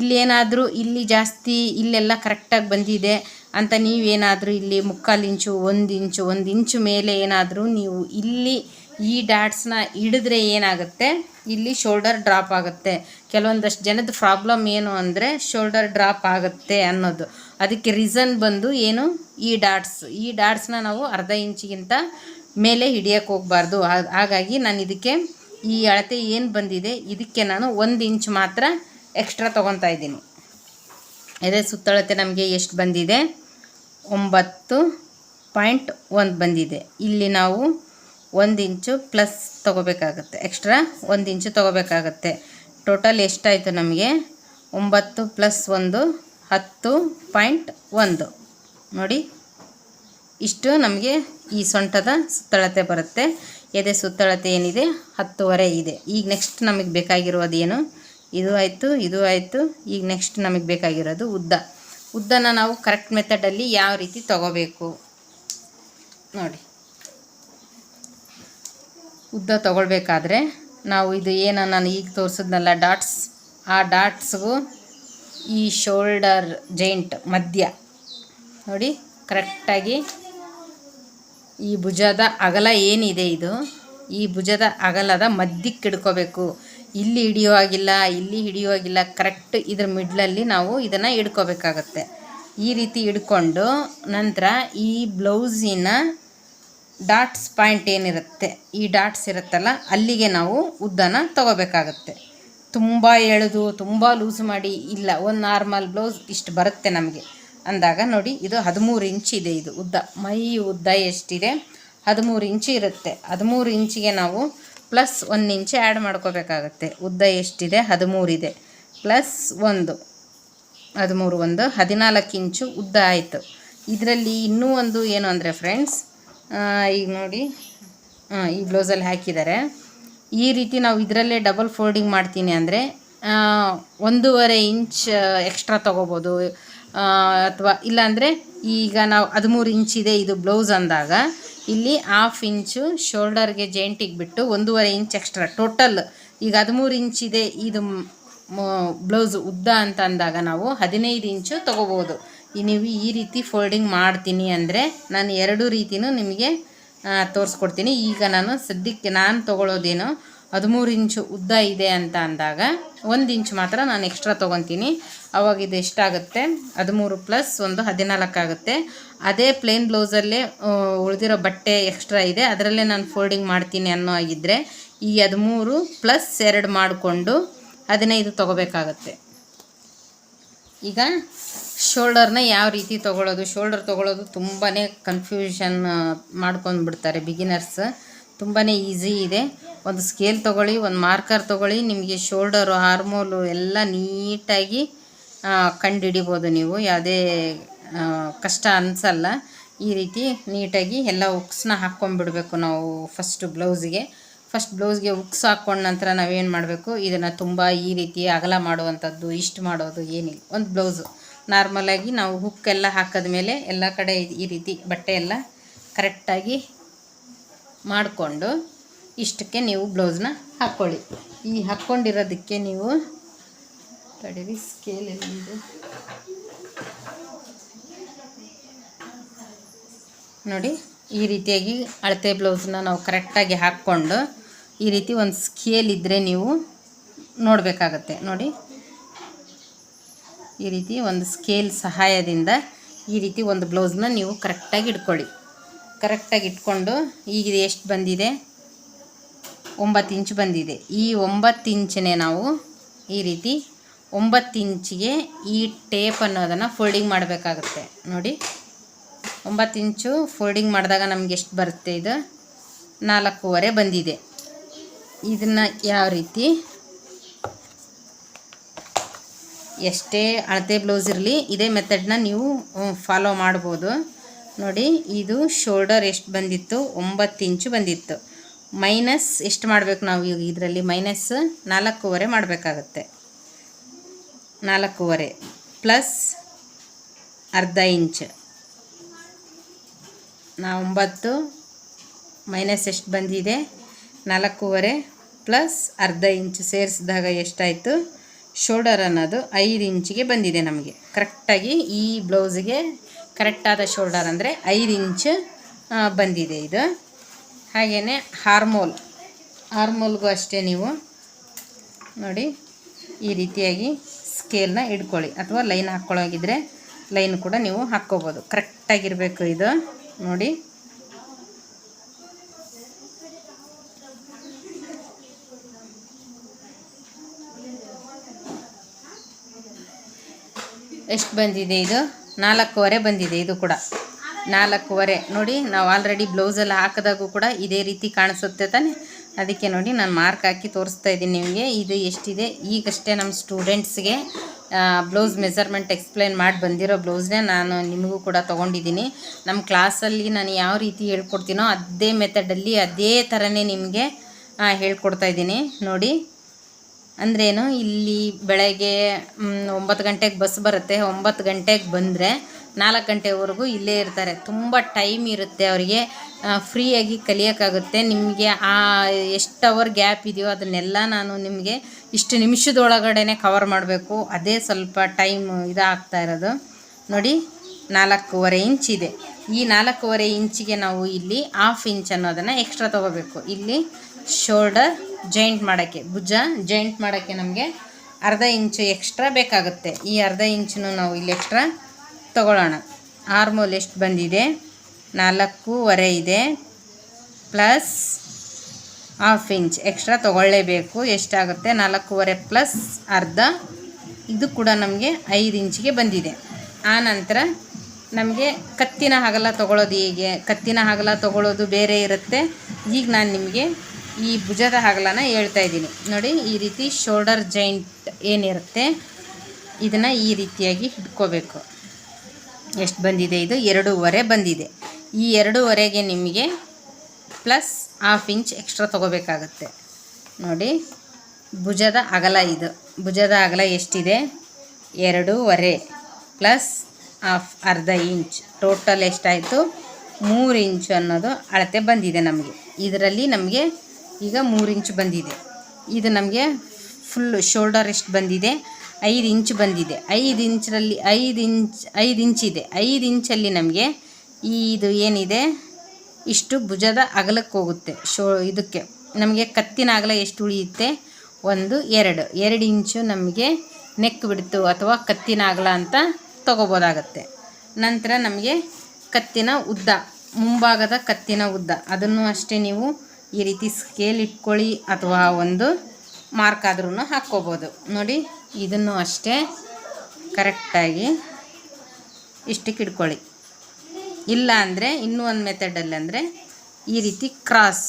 Speaker 1: ಇಲ್ಲೇನಾದರೂ ಇಲ್ಲಿ ಜಾಸ್ತಿ, ಇಲ್ಲೆಲ್ಲ ಕರೆಕ್ಟಾಗಿ ಬಂದಿದೆ ಅಂತ ನೀವೇನಾದರೂ ಇಲ್ಲಿ ಮುಕ್ಕಾಲು ಇಂಚು, ಒಂದು ಇಂಚು ಒಂದು ಇಂಚು ಮೇಲೆ ಏನಾದರೂ ನೀವು ಇಲ್ಲಿ ಈ ಡಾಟ್ಸ್ನ ಹಿಡಿದ್ರೆ ಏನಾಗುತ್ತೆ? ಇಲ್ಲಿ ಶೋಲ್ಡರ್ ಡ್ರಾಪ್ ಆಗುತ್ತೆ. ಕೆಲವೊಂದಷ್ಟು ಜನದ ಪ್ರಾಬ್ಲಮ್ ಏನು ಅಂದರೆ ಶೋಲ್ಡರ್ ಡ್ರಾಪ್ ಆಗುತ್ತೆ ಅನ್ನೋದು. ಅದಕ್ಕೆ ರೀಸನ್ ಬಂದು ಏನು? ಈ ಡಾಟ್ಸ್ ಈ ಡಾಟ್ಸ್ನ ನಾವು ಅರ್ಧ ಇಂಚಿಗಿಂತ ಮೇಲೆ ಹಿಡಿಯೋಕ್ಕೆ ಹೋಗಬಾರ್ದು. ಹಾಗಾಗಿ ನಾನು ಇದಕ್ಕೆ ಈ ಅಳತೆ ಏನು ಬಂದಿದೆ, ಇದಕ್ಕೆ ನಾನು ಒಂದು ಇಂಚ್ ಮಾತ್ರ ಎಕ್ಸ್ಟ್ರಾ ತೊಗೊತಾ ಇದ್ದೀನಿ. ಅದೇ ಸುತ್ತಳತೆ ನಮಗೆ ಎಷ್ಟು ಬಂದಿದೆ? ಒಂಬತ್ತು ಪಾಯಿಂಟ್ ಒಂದು ಬಂದಿದೆ. ಇಲ್ಲಿ ನಾವು ಒಂದು ಇಂಚು ಪ್ಲಸ್ ತೊಗೋಬೇಕಾಗತ್ತೆ. ಎಕ್ಸ್ಟ್ರಾ ಒಂದು ಇಂಚು ತೊಗೋಬೇಕಾಗತ್ತೆ. ಟೋಟಲ್ ಎಷ್ಟಾಯಿತು ನಮಗೆ? ಒಂಬತ್ತು ಪ್ಲಸ್ ಒಂದು ಹತ್ತು ಪಾಯಿಂಟ್ ಒಂದು. ನೋಡಿ, ಇಷ್ಟು ನಮಗೆ ಈ ಸೊಂಟದ ಸುತ್ತಳತೆ ಬರುತ್ತೆ. ಎದೆ ಸುತ್ತಳತೆ ಏನಿದೆ? ಹತ್ತುವರೆ ಇದೆ. ಈಗ ನೆಕ್ಸ್ಟ್ ನಮಗೆ ಬೇಕಾಗಿರೋದು ಏನು? ಇದು ಆಯಿತು ಇದು ಆಯಿತು. ಈಗ ನೆಕ್ಸ್ಟ್ ನಮಗೆ ಬೇಕಾಗಿರೋದು ಉದ್ದ. ಉದ್ದನ ನಾವು ಕರೆಕ್ಟ್ ಮೆಥಡಲ್ಲಿ ಯಾವ ರೀತಿ ತಗೋಬೇಕು? ನೋಡಿ. ಉದ್ದ ತಗೊಳ್ಬೇಕಾದ್ರೆ ನಾವು ಇದು ಏನೋ ನಾನು ಈಗ ತೋರಿಸಿದ್ನಲ್ಲ ಡಾಟ್ಸ್ ಆ ಡಾಟ್ಸ್ಗೂ ಈ ಶೋಲ್ಡರ್ ಜೈಂಟ್ ಮಧ್ಯ. ನೋಡಿ ಕರೆಕ್ಟಾಗಿ ಈ ಭುಜದ ಅಗಲ ಏನಿದೆ ಇದು? ಈ ಭುಜದ ಅಗಲದ ಮಧ್ಯಕ್ಕೆ ಹಿಡ್ಕೋಬೇಕು. ಇಲ್ಲಿ ಹಿಡಿಯುವಾಗಿಲ್ಲ ಇಲ್ಲಿ ಹಿಡಿಯುವಾಗಿಲ್ಲ ಕರೆಕ್ಟ್ ಇದ್ರ ಮಿಡ್ಲಲ್ಲಿ ನಾವು ಇದನ್ನು ಹಿಡ್ಕೋಬೇಕಾಗತ್ತೆ. ಈ ರೀತಿ ಹಿಡ್ಕೊಂಡು ನಂತರ ಈ ಬ್ಲೌಸಿನ ಡಾಟ್ಸ್ ಪಾಯಿಂಟ್ ಏನಿರುತ್ತೆ, ಈ ಡಾಟ್ಸ್ ಇರುತ್ತಲ್ಲ, ಅಲ್ಲಿಗೆ ನಾವು ಉದ್ದನ ತಗೋಬೇಕಾಗತ್ತೆ. ತುಂಬ ಎಳೆದು, ತುಂಬ ಲೂಸ್ ಮಾಡಿ, ಇಲ್ಲ, ಒಂದು ನಾರ್ಮಲ್ ಬ್ಲೌಸ್ ಇಷ್ಟು ಬರುತ್ತೆ ನಮಗೆ. ಅಂದಾಗ ನೋಡಿ, ಇದು ಹದಿಮೂರು ಇಂಚ್ ಇದೆ ಇದು ಉದ್ದ. ಮೈ ಉದ್ದ ಎಷ್ಟಿದೆ? ಹದಿಮೂರು ಇಂಚು ಇರುತ್ತೆ. ಹದಿಮೂರು ಇಂಚಿಗೆ ನಾವು ಪ್ಲಸ್ ಒಂದು ಇಂಚ್ ಆ್ಯಡ್ ಮಾಡ್ಕೋಬೇಕಾಗತ್ತೆ. ಉದ್ದ ಎಷ್ಟಿದೆ? ಹದಿಮೂರಿದೆ ಪ್ಲಸ್ ಒಂದು. ಹದಿಮೂರು ಒಂದು, ಹದಿನಾಲ್ಕು ಇಂಚು ಉದ್ದ ಆಯಿತು. ಇದರಲ್ಲಿ ಇನ್ನೂ ಒಂದು ಏನು ಅಂದರೆ ಫ್ರೆಂಡ್ಸ್ ಈಗ ನೋಡಿ ಈ ಬ್ಲೌಸಲ್ಲಿ ಹಾಕಿದ್ದಾರೆ. ಈ ರೀತಿ ನಾವು ಇದರಲ್ಲೇ ಡಬಲ್ ಫೋಲ್ಡಿಂಗ್ ಮಾಡ್ತೀನಿ ಅಂದರೆ ಒಂದೂವರೆ ಇಂಚ್ ಎಕ್ಸ್ಟ್ರಾ ತೊಗೋಬೋದು. ಅಥವಾ ಇಲ್ಲಾಂದರೆ ಈಗ ನಾವು ಹದಿಮೂರು ಇಂಚ್ ಇದೆ, ಇದು ಬ್ಲೌಸ್ ಅಂದಾಗ, ಇಲ್ಲಿ ಹಾಫ್ ಇಂಚು ಶೋಲ್ಡರ್ಗೆ ಜೈಂಟಿಗೆ ಬಿಟ್ಟು ಒಂದೂವರೆ ಇಂಚ್ ಎಕ್ಸ್ಟ್ರಾ ಟೋಟಲ್ ಈಗ ಹದಿಮೂರು ಇಂಚ್ ಇದೆ, ಇದು ಬ್ಲೌಸ್ ಉದ್ದ ಅಂತ ಅಂದಾಗ ನಾವು ಹದಿನೈದು ಇಂಚು ತೊಗೋಬೋದು. ನೀವು ಈ ರೀತಿ ಫೋಲ್ಡಿಂಗ್ ಮಾಡ್ತೀನಿ ಅಂದರೆ, ನಾನು ಎರಡು ರೀತಿನೂ ನಿಮಗೆ ತೋರಿಸ್ಕೊಡ್ತೀನಿ. ಈಗ ನಾನು ಸದ್ಯಕ್ಕೆ ನಾನು ತೊಗೊಳೋದೇನು ಹದಿಮೂರು ಇಂಚು ಉದ್ದ ಇದೆ ಅಂತ ಅಂದಾಗ ಒಂದು ಇಂಚ್ ಮಾತ್ರ ನಾನು ಎಕ್ಸ್ಟ್ರಾ ತೊಗೊತೀನಿ. ಅವಾಗ ಇದು ಎಷ್ಟಾಗುತ್ತೆ? ಹದಿಮೂರು ಪ್ಲಸ್ ಒಂದು ಹದಿನಾಲ್ಕು ಆಗುತ್ತೆ. ಅದೇ ಪ್ಲೇನ್ ಬ್ಲೌಸಲ್ಲೇ ಉಳಿದಿರೋ ಬಟ್ಟೆ ಎಕ್ಸ್ಟ್ರಾ ಇದೆ. ಅದರಲ್ಲೇ ನಾನು ಫೋಲ್ಡಿಂಗ್ ಮಾಡ್ತೀನಿ ಅನ್ನೋ ಆಗಿದ್ದರೆ ಈ ಹದಿಮೂರು ಪ್ಲಸ್ ಎರಡು ಮಾಡಿಕೊಂಡು ಹದಿನೈದು ತೊಗೋಬೇಕಾಗತ್ತೆ. ಈಗ ಶೋಲ್ಡರ್ನ ಯಾವ ರೀತಿ ತೊಗೊಳ್ಳೋದು ಶೋಲ್ಡರ್ ತೊಗೊಳ್ಳೋದು ತುಂಬಾ ಕನ್ಫ್ಯೂಷನ್ ಮಾಡ್ಕೊಂಡು ಬಿಡ್ತಾರೆ ಬಿಗಿನರ್ಸ್ ತುಂಬಾ ಈಸಿ ಇದೆ. ಒಂದು ಸ್ಕೇಲ್ ತೊಗೊಳ್ಳಿ, ಒಂದು ಮಾರ್ಕರ್ ತೊಗೊಳ್ಳಿ, ನಿಮಗೆ ಶೋಲ್ಡರು ಹಾರ್ಮೋಲು ಎಲ್ಲ ನೀಟಾಗಿ ಕಂಡುಹಿಡಿಬೋದು ನೀವು. ಯಾವುದೇ ಕಷ್ಟ ಅನಿಸಲ್ಲ. ಈ ರೀತಿ ನೀಟಾಗಿ ಎಲ್ಲ ಉಕ್ಸ್ನ ಹಾಕ್ಕೊಂಡ್ಬಿಡ್ಬೇಕು ನಾವು ಫಸ್ಟು ಬ್ಲೌಸ್ಗೆ ಫಸ್ಟ್ ಬ್ಲೌಸ್ಗೆ ಉಕ್ಸ್ ಹಾಕ್ಕೊಂಡ ನಂತರ ನಾವೇನು ಮಾಡಬೇಕು? ಇದನ್ನು ತುಂಬ ಈ ರೀತಿ ಅಗಲ ಮಾಡುವಂಥದ್ದು, ಇಷ್ಟು ಮಾಡೋದು ಏನಿಲ್ಲ. ಒಂದು ಬ್ಲೌಸು ನಾರ್ಮಲಾಗಿ ನಾವು ಹುಕ್ಕೆಲ್ಲ ಹಾಕಿದ್ಮೇಲೆ ಎಲ್ಲ ಕಡೆ ಈ ರೀತಿ ಬಟ್ಟೆ ಎಲ್ಲ ಕರೆಕ್ಟಾಗಿ ಮಾಡಿಕೊಂಡು ಇಷ್ಟಕ್ಕೆ ನೀವು ಬ್ಲೌಸ್ನ ಹಾಕ್ಕೊಳ್ಳಿ ಈ ಹಾಕ್ಕೊಂಡಿರೋದಕ್ಕೆ ನೀವು ತಡೀರಿ ಸ್ಕೇಲ್ ಎಲ್ಲಿದೆ ನೋಡಿ, ಈ ರೀತಿಯಾಗಿ ಅಳತೆ ಬ್ಲೌಸ್ನ ನಾವು ಕರೆಕ್ಟಾಗಿ ಹಾಕ್ಕೊಂಡು ಈ ರೀತಿ ಒಂದು ಸ್ಕೇಲ್ ಇದ್ದರೆ ನೀವು ನೋಡಬೇಕಾಗತ್ತೆ. ನೋಡಿ ಈ ರೀತಿ ಒಂದು ಸ್ಕೇಲ್ ಸಹಾಯದಿಂದ ಈ ರೀತಿ ಒಂದು ಬ್ಲೌಸ್ನ ನೀವು ಕರೆಕ್ಟಾಗಿ ಇಟ್ಕೊಳ್ಳಿ. ಕರೆಕ್ಟಾಗಿ ಇಟ್ಕೊಂಡು ಈಗ ಎಷ್ಟು ಬಂದಿದೆ? ಒಂಬತ್ತು ಇಂಚ್ ಬಂದಿದೆ. ಈ ಒಂಬತ್ತು ಇಂಚನ್ನೇ ನಾವು ಈ ರೀತಿ ಒಂಬತ್ತು ಇಂಚಿಗೆ ಈ ಟೇಪ್ ಅನ್ನೋದನ್ನು ಫೋಲ್ಡಿಂಗ್ ಮಾಡಬೇಕಾಗುತ್ತೆ. ನೋಡಿ, ಒಂಬತ್ತು ಇಂಚು ಫೋಲ್ಡಿಂಗ್ ಮಾಡಿದಾಗ ನಮ್ಗೆ ಎಷ್ಟು ಬರುತ್ತೆ ಇದು? ನಾಲ್ಕೂವರೆ ಬಂದಿದೆ. ಇದನ್ನು ಯಾವ ರೀತಿ ಎಷ್ಟೇ ಅಳತೆ ಬ್ಲೌಸ್ ಇರಲಿ, ಇದೇ ಮೆಥಡ್ನ ನೀವು ಫಾಲೋ ಮಾಡ್ಬೋದು. ನೋಡಿ, ಇದು ಶೋಲ್ಡರ್ ಎಷ್ಟು ಬಂದಿತ್ತು? ಒಂಬತ್ತು ಇಂಚು ಬಂದಿತ್ತು. ಮೈನಸ್ ಎಷ್ಟು ಮಾಡಬೇಕು ನಾವು ಈಗ ಇದರಲ್ಲಿ? ಮೈನಸ್ ನಾಲ್ಕೂವರೆ ಮಾಡಬೇಕಾಗತ್ತೆ. ನಾಲ್ಕೂವರೆ ಪ್ಲಸ್ ಅರ್ಧ ಇಂಚ್. ನಾ ಒಂಬತ್ತು ಮೈನಸ್ ಎಷ್ಟು ಬಂದಿದೆ? ನಾಲ್ಕೂವರೆ ಪ್ಲಸ್ ಅರ್ಧ ಇಂಚ್ ಸೇರಿಸಿದಾಗ ಎಷ್ಟಾಯಿತು? ಶೋಲ್ಡರ್ ಅನ್ನೋದು ಐದು ಇಂಚಿಗೆ ಬಂದಿದೆ ನಮಗೆ. ಕರೆಕ್ಟಾಗಿ ಈ ಬ್ಲೌಸಿಗೆ ಕರೆಕ್ಟಾದ ಶೋಲ್ಡರ್ ಅಂದರೆ ಐದು ಇಂಚ್ ಬಂದಿದೆ ಇದು. ಹಾಗೆಯೇ ಹಾರ್ಮೋಲ್. ಹಾರ್ಮೋಲ್ಗೂ ಅಷ್ಟೇ ನೀವು ನೋಡಿ ಈ ರೀತಿಯಾಗಿ ಸ್ಕೇಲ್ನ ಇಟ್ಕೊಳ್ಳಿ ಅಥವಾ ಲೈನ್ ಹಾಕ್ಕೊಳ್ಳೋಗಿದ್ರೆ ಲೈನ್ ಕೂಡ ನೀವು ಹಾಕ್ಕೋಬೋದು. ಕರೆಕ್ಟಾಗಿರಬೇಕು ಇದು. ನೋಡಿ. ಎಷ್ಟು ಬಂದಿದೆ ಇದು? ನಾಲ್ಕೂವರೆ ಬಂದಿದೆ ಇದು ಕೂಡ. ನಾಲ್ಕೂವರೆ. ನೋಡಿ, ನಾವು ಆಲ್ರೆಡಿ ಬ್ಲೌಸಲ್ಲಿ ಹಾಕಿದಾಗೂ ಕೂಡ ಇದೇ ರೀತಿ ಕಾಣಿಸುತ್ತೆ ತಾನೆ? ಅದಕ್ಕೆ ನೋಡಿ ನಾನು ಮಾರ್ಕ್ ಹಾಕಿ ತೋರಿಸ್ತಾ ಇದ್ದೀನಿ ನಿಮಗೆ. ಇದು ಎಷ್ಟಿದೆ? ಈಗಷ್ಟೇ ನಮ್ಮ ಸ್ಟೂಡೆಂಟ್ಸ್ಗೆ ಬ್ಲೌಸ್ ಮೆಸರ್ಮೆಂಟ್ ಎಕ್ಸ್ಪ್ಲೈನ್ ಮಾಡಿ ಬಂದಿರೋ ಬ್ಲೌಸ್ನೇ ನಾನು ನಿಮಗೂ ಕೂಡ ತೊಗೊಂಡಿದ್ದೀನಿ. ನಮ್ಮ ಕ್ಲಾಸಲ್ಲಿ ನಾನು ಯಾವ ರೀತಿ ಹೇಳ್ಕೊಡ್ತೀನೋ ಅದೇ ಮೆಥಡಲ್ಲಿ ಅದೇ ಥರನೇ ನಿಮಗೆ ಹೇಳ್ಕೊಡ್ತಾ ಇದ್ದೀನಿ. ನೋಡಿ ಅಂದ್ರೇನು, ಇಲ್ಲಿ ಬೆಳಗ್ಗೆ ಒಂಬತ್ತು ಗಂಟೆಗೆ ಬಸ್ ಬರುತ್ತೆ. ಒಂಬತ್ತು ಗಂಟೆಗೆ ಬಂದರೆ ನಾಲ್ಕು ಗಂಟೆವರೆಗೂ ಇಲ್ಲೇ ಇರ್ತಾರೆ. ತುಂಬ ಟೈಮ್ ಇರುತ್ತೆ ಅವರಿಗೆ. ಫ್ರೀಯಾಗಿ ಕಲಿಯೋಕ್ಕಾಗುತ್ತೆ. ನಿಮಗೆ ಆ, ಎಷ್ಟು ಅವರ್ ಗ್ಯಾಪ್ ಇದೆಯೋ ಅದನ್ನೆಲ್ಲ ನಾನು ನಿಮಗೆ ಇಷ್ಟು ನಿಮಿಷದೊಳಗಡೆ ಕವರ್ ಮಾಡಬೇಕು. ಅದೇ ಸ್ವಲ್ಪ ಟೈಮ್ ಇದಾಗ್ತಾ ಇರೋದು. ನೋಡಿ, ನಾಲ್ಕೂವರೆ ಇಂಚ್ ಇದೆ. ಈ ನಾಲ್ಕೂವರೆ ಇಂಚಿಗೆ ನಾವು ಇಲ್ಲಿ ಹಾಫ್ ಇಂಚ್ ಅನ್ನೋದನ್ನು ಎಕ್ಸ್ಟ್ರಾ ತೊಗೋಬೇಕು. ಇಲ್ಲಿ ಶೋಲ್ಡರ್ ಜಾಯಿಂಟ್ ಮಾಡೋಕ್ಕೆ. ಭುಜ ಜಾಯಿಂಟ್ ಮಾಡೋಕ್ಕೆ ನಮಗೆ ಅರ್ಧ ಇಂಚು ಎಕ್ಸ್ಟ್ರಾ ಬೇಕಾಗುತ್ತೆ. ಈ ಅರ್ಧ ಇಂಚನ್ನು ನಾವು ಇಲ್ಲಿ ಎಕ್ಸ್ಟ್ರಾ ತಗೊಳ್ಳೋಣ. ಆರ್ಮೋಲ್ ಎಷ್ಟು ಬಂದಿದೆ? ನಾಲ್ಕೂವರೆ ಇದೆ. ಪ್ಲಸ್ ಹಾಫ್ ಇಂಚ್ ಎಕ್ಸ್ಟ್ರಾ ತೊಗೊಳ್ಳೇಬೇಕು. ಎಷ್ಟಾಗುತ್ತೆ? ನಾಲ್ಕೂವರೆ ಪ್ಲಸ್ ಅರ್ಧ. ಇದು ಕೂಡ ನಮಗೆ ಐದು ಇಂಚಿಗೆ ಬಂದಿದೆ. ಆ ನಂತರ ನಮಗೆ ಕತ್ತಿನ ಹಗಲ ತೊಗೊಳೋದು ಹೀಗೆ? ಕತ್ತಿನ ಹಗಲ ತೊಗೊಳೋದು ಬೇರೆ ಇರುತ್ತೆ. ಈಗ ನಾನು ನಿಮಗೆ ಈ ಭುಜದ ಹಗಲನ ಹೇಳ್ತಾ ಇದ್ದೀನಿ. ನೋಡಿ, ಈ ರೀತಿ ಶೋಲ್ಡರ್ ಜಾಯಿಂಟ್ ಏನಿರುತ್ತೆ, ಇದನ್ನು ಈ ರೀತಿಯಾಗಿ ಹಿಡ್ಕೋಬೇಕು. ಎಷ್ಟು ಬಂದಿದೆ ಇದು? ಎರಡೂವರೆ ಬಂದಿದೆ. ಈ ಎರಡೂವರೆಗೆ ನಿಮಗೆ ಪ್ಲಸ್ ಹಾಫ್ ಇಂಚ್ ಎಕ್ಸ್ಟ್ರಾ ತೊಗೋಬೇಕಾಗತ್ತೆ. ನೋಡಿ, ಭುಜದ ಅಗಲ ಇದು. ಭುಜದ ಅಗಲ ಎಷ್ಟಿದೆ? ಎರಡೂವರೆ ಪ್ಲಸ್ ಹಾಫ್ ಅರ್ಧ ಇಂಚ್ ಟೋಟಲ್ ಎಷ್ಟಾಯಿತು? ಮೂರು ಇಂಚು ಅನ್ನೋದು ಅಳತೆ ಬಂದಿದೆ ನಮಗೆ. ಇದರಲ್ಲಿ ನಮಗೆ ಈಗ ಮೂರು ಇಂಚು ಬಂದಿದೆ. ಇದು ನಮಗೆ ಫುಲ್ ಶೋಲ್ಡರ್ ಎಷ್ಟು ಬಂದಿದೆ. ಐದು ಇಂಚ್ ಬಂದಿದೆ. ಐದು ಇಂಚರಲ್ಲಿ ಐದು ಇಂಚ್, ಐದು ಇಂಚಿದೆ ಐದು ಇಂಚಲ್ಲಿ ನಮಗೆ ಇದು ಏನಿದೆ? ಇಷ್ಟು ಭುಜದ ಅಗಲಕ್ಕೆ ಹೋಗುತ್ತೆ. ಶೋ, ಇದಕ್ಕೆ ನಮಗೆ ಕತ್ತಿನ ಅಗಲ ಎಷ್ಟು ಉಳಿಯುತ್ತೆ? ಒಂದು, ಎರಡು. ಎರಡು ಇಂಚು ನಮಗೆ ನೆಕ್ ಬಿಡ್ತು ಅಥವಾ ಕತ್ತಿನ ಅಗಲ ಅಂತ ತಗೋಬೋದಾಗತ್ತೆ. ನಂತರ ನಮಗೆ ಕತ್ತಿನ ಉದ್ದ, ಮುಂಭಾಗದ ಕತ್ತಿನ ಉದ್ದ. ಅದನ್ನು ಅಷ್ಟೇ ನೀವು ಈ ರೀತಿ ಸ್ಕೇಲ್ ಇಟ್ಕೊಳ್ಳಿ ಅಥವಾ ಒಂದು ಮಾರ್ಕ್ ಆದ್ರೂ ಹಾಕ್ಕೋಬೋದು. ನೋಡಿ, ಇದನ್ನು ಅಷ್ಟೇ ಕರೆಕ್ಟಾಗಿ ಇಷ್ಟಕ್ಕೆ ಇಟ್ಕೊಳ್ಳಿ. ಇಲ್ಲ ಅಂದರೆ, ಇನ್ನೂ ಒಂದು ಮೆಥಡಲ್ಲಿ ಅಂದರೆ ಈ ರೀತಿ ಕ್ರಾಸ್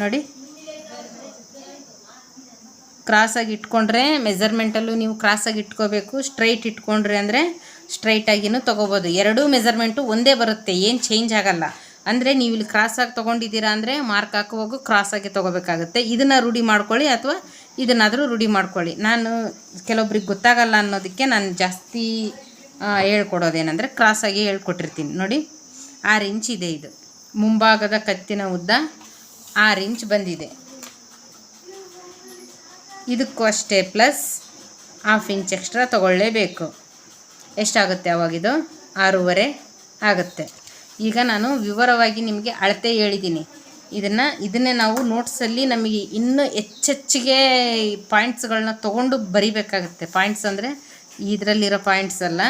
Speaker 1: ನೋಡಿ ಕ್ರಾಸಾಗಿ ಇಟ್ಕೊಂಡ್ರೆ ಮೆಜರ್ಮೆಂಟಲ್ಲೂ ನೀವು ಕ್ರಾಸಾಗಿ ಇಟ್ಕೋಬೇಕು. ಸ್ಟ್ರೈಟ್ ಇಟ್ಕೊಂಡ್ರೆ ಅಂದರೆ ಸ್ಟ್ರೈಟಾಗಿನೂ ತೊಗೋಬೋದು. ಎರಡೂ ಮೆಜರ್ಮೆಂಟು ಒಂದೇ ಬರುತ್ತೆ. ಏನು ಚೇಂಜ್ ಆಗಲ್ಲ. ಅಂದರೆ ನೀವು ಇಲ್ಲಿ ಕ್ರಾಸಾಗಿ ತೊಗೊಂಡಿದ್ದೀರಾ ಅಂದರೆ ಮಾರ್ಕ್ ಹಾಕುವಾಗ ಕ್ರಾಸಾಗಿ ತೊಗೋಬೇಕಾಗುತ್ತೆ. ಇದನ್ನು ರೂಢಿ ಮಾಡ್ಕೊಳ್ಳಿ ಅಥವಾ ಇದನ್ನಾದರೂ ರೂಢಿ ಮಾಡ್ಕೊಳ್ಳಿ. ನಾನು ಕೆಲವೊಬ್ರಿಗೆ ಗೊತ್ತಾಗಲ್ಲ ಅನ್ನೋದಕ್ಕೆ ನಾನು ಜಾಸ್ತಿ ಹೇಳ್ಕೊಡೋದೇನೆಂದರೆ ಕ್ರಾಸಾಗಿ ಹೇಳ್ಕೊಟ್ಟಿರ್ತೀನಿ. ನೋಡಿ, ಆರು ಇಂಚ್ ಇದೆ ಇದು. ಮುಂಭಾಗದ ಕತ್ತಿನ ಉದ್ದ ಆರು ಇಂಚ್ ಬಂದಿದೆ. ಇದಕ್ಕೂ ಅಷ್ಟೇ ಪ್ಲಸ್ ಹಾಫ್ ಇಂಚ್ ಎಕ್ಸ್ಟ್ರಾ ತೊಗೊಳ್ಳೇಬೇಕು. ಎಷ್ಟಾಗುತ್ತೆ ಅವಾಗಿದು ಆರೂವರೆ ಆಗುತ್ತೆ. ಈಗ ನಾನು ವಿವರವಾಗಿ ನಿಮಗೆ ಅಳತೆ ಹೇಳಿದ್ದೀನಿ. ಇದನ್ನು, ಇದನ್ನೇ ನಾವು ನೋಟ್ಸಲ್ಲಿ ನಮಗೆ ಇನ್ನೂ ಹೆಚ್ಚೆಚ್ಚಿಗೆ ಪಾಯಿಂಟ್ಸ್ಗಳನ್ನ ತೊಗೊಂಡು ಬರಿಬೇಕಾಗುತ್ತೆ. ಪಾಯಿಂಟ್ಸ್ ಅಂದರೆ ಇದರಲ್ಲಿರೋ ಪಾಯಿಂಟ್ಸ್ ಅಲ್ಲ.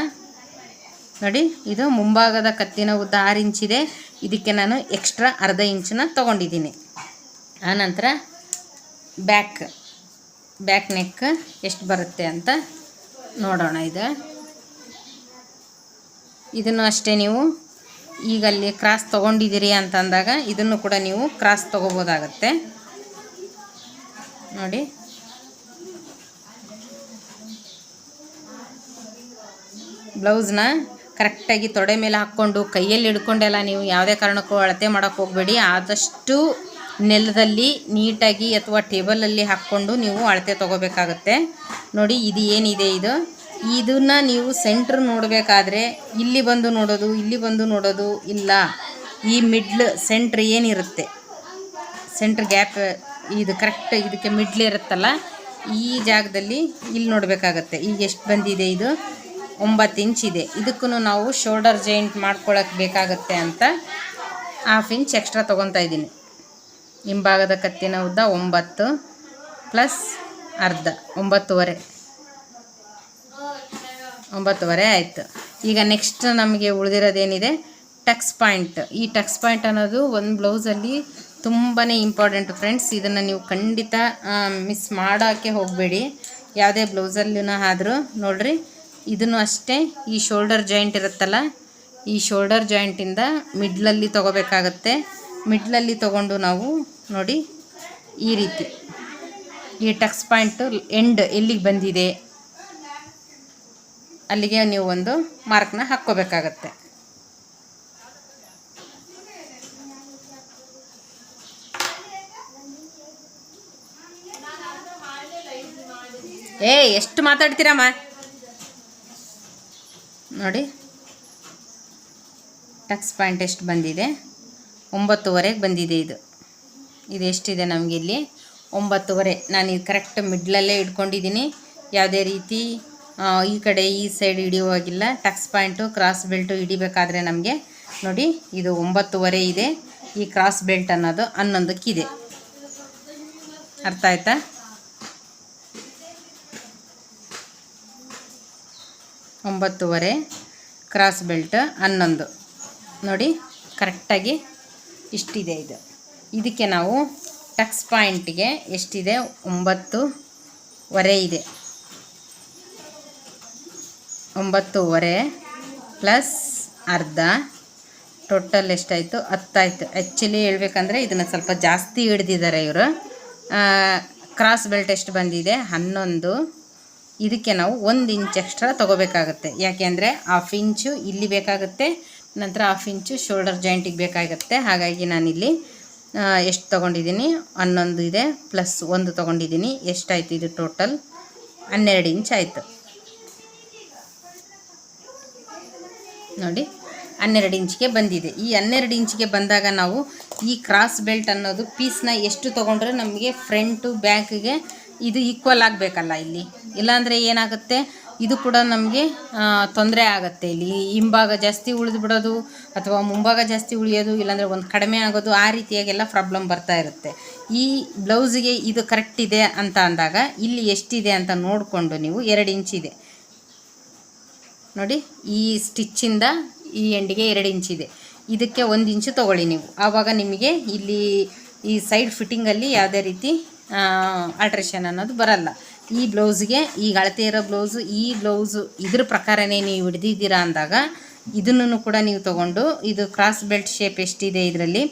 Speaker 1: ನೋಡಿ, ಇದು ಮುಂಭಾಗದ ಕತ್ತಿನ ಉದ್ದ ಆರು ಇಂಚಿದೆ ಇದಕ್ಕೆ ನಾನು ಎಕ್ಸ್ಟ್ರಾ ಅರ್ಧ ಇಂಚನ್ನ ತೊಗೊಂಡಿದ್ದೀನಿ. ಆನಂತರ ಬ್ಯಾಕ್ ಬ್ಯಾಕ್ ನೆಕ್ ಎಷ್ಟು ಬರುತ್ತೆ ಅಂತ ನೋಡೋಣ ಇದು ಇದನ್ನು ಅಷ್ಟೇ ನೀವು ಈಗ ಅಲ್ಲಿ ಕ್ರಾಸ್ ತೊಗೊಂಡಿದ್ದೀರಿ ಅಂತ ಅಂದಾಗ ಇದನ್ನು ಕೂಡ ನೀವು ಕ್ರಾಸ್ ತೊಗೋಬೋದಾಗತ್ತೆ. ನೋಡಿ. ಬ್ಲೌಸ್ನ ಕರೆಕ್ಟಾಗಿ ತೊಡೆ ಮೇಲೆ ಹಾಕ್ಕೊಂಡು, ಕೈಯಲ್ಲಿ ಹಿಡ್ಕೊಂಡೆಲ್ಲ ನೀವು, ಯಾವುದೇ ಕಾರಣಕ್ಕೂ ಅಳತೆ ಮಾಡೋಕ್ಕೆ ಹೋಗಬೇಡಿ. ಆದಷ್ಟು ನೆಲದಲ್ಲಿ ನೀಟಾಗಿ ಅಥವಾ ಟೇಬಲಲ್ಲಿ ಹಾಕ್ಕೊಂಡು ನೀವು ಅಳತೆ ತೊಗೋಬೇಕಾಗತ್ತೆ. ನೋಡಿ, ಇದು ಏನಿದೆ ಇದು? ಇದನ್ನು ನೀವು ಸೆಂಟ್ರ್ ನೋಡಬೇಕಾದ್ರೆ ಇಲ್ಲಿ ಬಂದು ನೋಡೋದು, ಇಲ್ಲಿ ಬಂದು ನೋಡೋದು ಇಲ್ಲ. ಈ ಮಿಡ್ಲ್ ಸೆಂಟ್ರ್ ಏನಿರುತ್ತೆ? ಸೆಂಟ್ರ್ ಗ್ಯಾಪ್ ಇದು ಕರೆಕ್ಟ್ ಇದಕ್ಕೆ ಮಿಡ್ಲ್ ಇರುತ್ತಲ್ಲ? ಈ ಜಾಗದಲ್ಲಿ ಇಲ್ಲಿ ನೋಡಬೇಕಾಗತ್ತೆ. ಈಗ ಎಷ್ಟು ಬಂದಿದೆ ಇದು? ಒಂಬತ್ತು ಇಂಚ್ ಇದೆ. ಇದಕ್ಕೂ ನಾವು ಶೋಲ್ಡರ್ ಜಾಯಿಂಟ್ ಮಾಡ್ಕೊಳ್ಳೋಕೆ ಬೇಕಾಗತ್ತೆ ಅಂತ ಹಾಫ್ ಇಂಚ್ ಎಕ್ಸ್ಟ್ರಾ ತೊಗೊತಾ ಇದ್ದೀನಿ. ಹಿಂಭಾಗದ ಕತ್ತಿನ ಉದ್ದ ಒಂಬತ್ತು ಪ್ಲಸ್ ಅರ್ಧ, ಒಂಬತ್ತುವರೆ. ಒಂಬತ್ತುವರೆ ಆಯಿತು. ಈಗ ನೆಕ್ಸ್ಟ್ ನಮಗೆ ಉಳಿದಿರೋದೇನಿದೆ? ಟಕ್ಸ್ ಪಾಯಿಂಟ್ ಈ ಟಕ್ಸ್ ಪಾಯಿಂಟ್ ಅನ್ನೋದು ಒಂದು ಬ್ಲೌಸಲ್ಲಿ ತುಂಬಾ ಇಂಪಾರ್ಟೆಂಟ್ ಫ್ರೆಂಡ್ಸ್ ಇದನ್ನು ನೀವು ಖಂಡಿತ ಮಿಸ್ ಮಾಡೋಕ್ಕೆ ಹೋಗಬೇಡಿ. ಯಾವುದೇ ಬ್ಲೌಸಲ್ಲಿನ ಆದರೂ ನೋಡ್ರಿ. ಇದನ್ನು ಅಷ್ಟೇ ಈ ಶೋಲ್ಡರ್ ಜಾಯಿಂಟ್ ಇರುತ್ತಲ್ಲ, ಈ ಶೋಲ್ಡರ್ ಜಾಯಿಂಟಿಂದ ಮಿಡ್ಲಲ್ಲಿ ತೊಗೋಬೇಕಾಗತ್ತೆ. ಮಿಡ್ಲಲ್ಲಿ ತೊಗೊಂಡು ನಾವು ನೋಡಿ ಈ ರೀತಿ. ಈ ಟಕ್ಸ್ ಪಾಯಿಂಟು ಎಂಡ್ ಎಲ್ಲಿಗೆ ಬಂದಿದೆ? ಅಲ್ಲಿಗೆ ನೀವು ಒಂದು ಮಾರ್ಕ್ನ ಹಾಕ್ಕೋಬೇಕಾಗತ್ತೆ. ಏ ಎಷ್ಟು ಮಾತಾಡ್ತೀರಮ್ಮ? ನೋಡಿ. ಟಕ್ಸ್ ಪಾಯಿಂಟ್ ಎಷ್ಟು ಬಂದಿದೆ? ಒಂಬತ್ತುವರೆಗೆ ಬಂದಿದೆ ಇದು. ಇದು ಎಷ್ಟಿದೆ ನಮಗೆ ಇಲ್ಲಿ? ಒಂಬತ್ತುವರೆ. ನಾನು ಇದು ಕರೆಕ್ಟ್ ಮಿಡ್ಲಲ್ಲೇ ಇಟ್ಕೊಂಡಿದ್ದೀನಿ. ಯಾವುದೇ ರೀತಿ ಈ ಕಡೆ ಈ ಸೈಡ್ ಹಿಡಿಯುವಾಗಿಲ್ಲ ಟಕ್ಸ್ ಪಾಯಿಂಟು ಕ್ರಾಸ್ ಬೆಲ್ಟು ಹಿಡಿಬೇಕಾದ್ರೆ ನಮಗೆ ನೋಡಿ ಇದು ಒಂಬತ್ತುವರೆ ಇದೆ. ಈ ಕ್ರಾಸ್ ಬೆಲ್ಟ್ ಅನ್ನೋದು ಹನ್ನೊಂದಕ್ಕಿದೆ ಅರ್ಥ ಆಯ್ತಾ? ಒಂಬತ್ತುವರೆ ಕ್ರಾಸ್ ಬೆಲ್ಟ್ ಹನ್ನೊಂದು. ನೋಡಿ ಕರೆಕ್ಟಾಗಿ ಇಷ್ಟಿದೆ ಇದು. ಇದಕ್ಕೆ ನಾವು ಟಕ್ಸ್ ಪಾಯಿಂಟಿಗೆ ಎಷ್ಟಿದೆ? ಒಂಬತ್ತುವರೆ ಇದೆ. ಒಂಬತ್ತುವರೆ ಪ್ಲಸ್ ಅರ್ಧ. ಟೋಟಲ್ ಎಷ್ಟಾಯಿತು? ಹತ್ತಾಯಿತು. ಆ್ಯಕ್ಚುಲಿ ಹೇಳ್ಬೇಕಂದ್ರೆ ಇದನ್ನು ಸ್ವಲ್ಪ ಜಾಸ್ತಿ ಹಿಡ್ದಿದ್ದಾರೆ ಇವರು. ಕ್ರಾಸ್ ಬೆಲ್ಟ್ ಎಷ್ಟು ಬಂದಿದೆ? ಹನ್ನೊಂದು. ಇದಕ್ಕೆ ನಾವು ಒಂದು ಇಂಚ್ ಎಕ್ಸ್ಟ್ರಾ ತೊಗೋಬೇಕಾಗುತ್ತೆ. ಯಾಕೆಂದರೆ ಹಾಫ್ ಇಂಚು ಇಲ್ಲಿ ಬೇಕಾಗುತ್ತೆ, ನಂತರ ಹಾಫ್ ಇಂಚು ಶೋಲ್ಡರ್ ಜಾಯಿಂಟಿಗೆ ಬೇಕಾಗುತ್ತೆ. ಹಾಗಾಗಿ ನಾನಿಲ್ಲಿ ಎಷ್ಟು ತೊಗೊಂಡಿದ್ದೀನಿ? ಹನ್ನೊಂದು ಇದೆ ಪ್ಲಸ್ ಒಂದು ತೊಗೊಂಡಿದ್ದೀನಿ. ಎಷ್ಟಾಯಿತು ಇದು ಟೋಟಲ್ ಹನ್ನೆರಡು ಇಂಚ್ ಆಯಿತು. ನೋಡಿ, ಹನ್ನೆರಡು ಇಂಚಿಗೆ ಬಂದಿದೆ. ಈ ಹನ್ನೆರಡು ಇಂಚಿಗೆ ಬಂದಾಗ ನಾವು ಈ ಕ್ರಾಸ್ ಬೆಲ್ಟ್ ಅನ್ನೋದು ಪೀಸ್ನ ಎಷ್ಟು ತೊಗೊಂಡ್ರೆ ನಮಗೆ ಫ್ರಂಟು ಬ್ಯಾಕ್ಗೆ ಇದು ಈಕ್ವಲ್ ಆಗಬೇಕಲ್ಲ ಇಲ್ಲಿ. ಇಲ್ಲಾಂದರೆ ಏನಾಗುತ್ತೆ? ಇದು ಕೂಡ ನಮಗೆ ತೊಂದರೆ ಆಗುತ್ತೆ ಇಲ್ಲಿ. ಹಿಂಭಾಗ ಜಾಸ್ತಿ ಉಳಿದು ಬಿಡೋದು ಅಥವಾ ಮುಂಭಾಗ ಜಾಸ್ತಿ ಉಳಿಯೋದು, ಇಲ್ಲಾಂದರೆ ಒಂದು ಕಡಿಮೆ ಆಗೋದು, ಆ ರೀತಿಯಾಗೆಲ್ಲ ಪ್ರಾಬ್ಲಮ್ ಬರ್ತಾ ಇರುತ್ತೆ. ಈ ಬ್ಲೌಸಿಗೆ ಇದು ಕರೆಕ್ಟ್ ಇದೆ ಅಂತ ಅಂದಾಗ ಇಲ್ಲಿ ಎಷ್ಟಿದೆ ಅಂತ ನೋಡಿಕೊಂಡು ನೀವು ಎರಡು ಇಂಚಿದೆ. ನೋಡಿ, ಈ ಸ್ಟಿಚ್ಚಿಂದ ಈ ಎಂಡಿಗೆ ಎರಡು ಇಂಚಿದೆ ಇದಕ್ಕೆ ಒಂದು ಇಂಚು ತೊಗೊಳ್ಳಿ ನೀವು. ಆವಾಗ ನಿಮಗೆ ಇಲ್ಲಿ ಈ ಸೈಡ್ ಫಿಟ್ಟಿಂಗಲ್ಲಿ ಯಾವುದೇ ರೀತಿ ಆಲ್ಟ್ರೇಷನ್ ಅನ್ನೋದು ಬರಲ್ಲ. ಈ ಬ್ಲೌಸ್ಗೆ ಈಗ ಅಳತೆ ಇರೋ ಬ್ಲೌಸು ಈ ಬ್ಲೌಸು ಇದ್ರ ಪ್ರಕಾರನೇ ನೀವು ಹಿಡ್ದಿದ್ದೀರಾ ಅಂದಾಗ ಇದನ್ನು ಕೂಡ ನೀವು ತೊಗೊಂಡು, ಇದು ಕ್ರಾಸ್ ಬೆಲ್ಟ್ ಶೇಪ್ ಎಷ್ಟಿದೆ ಇದರಲ್ಲಿ,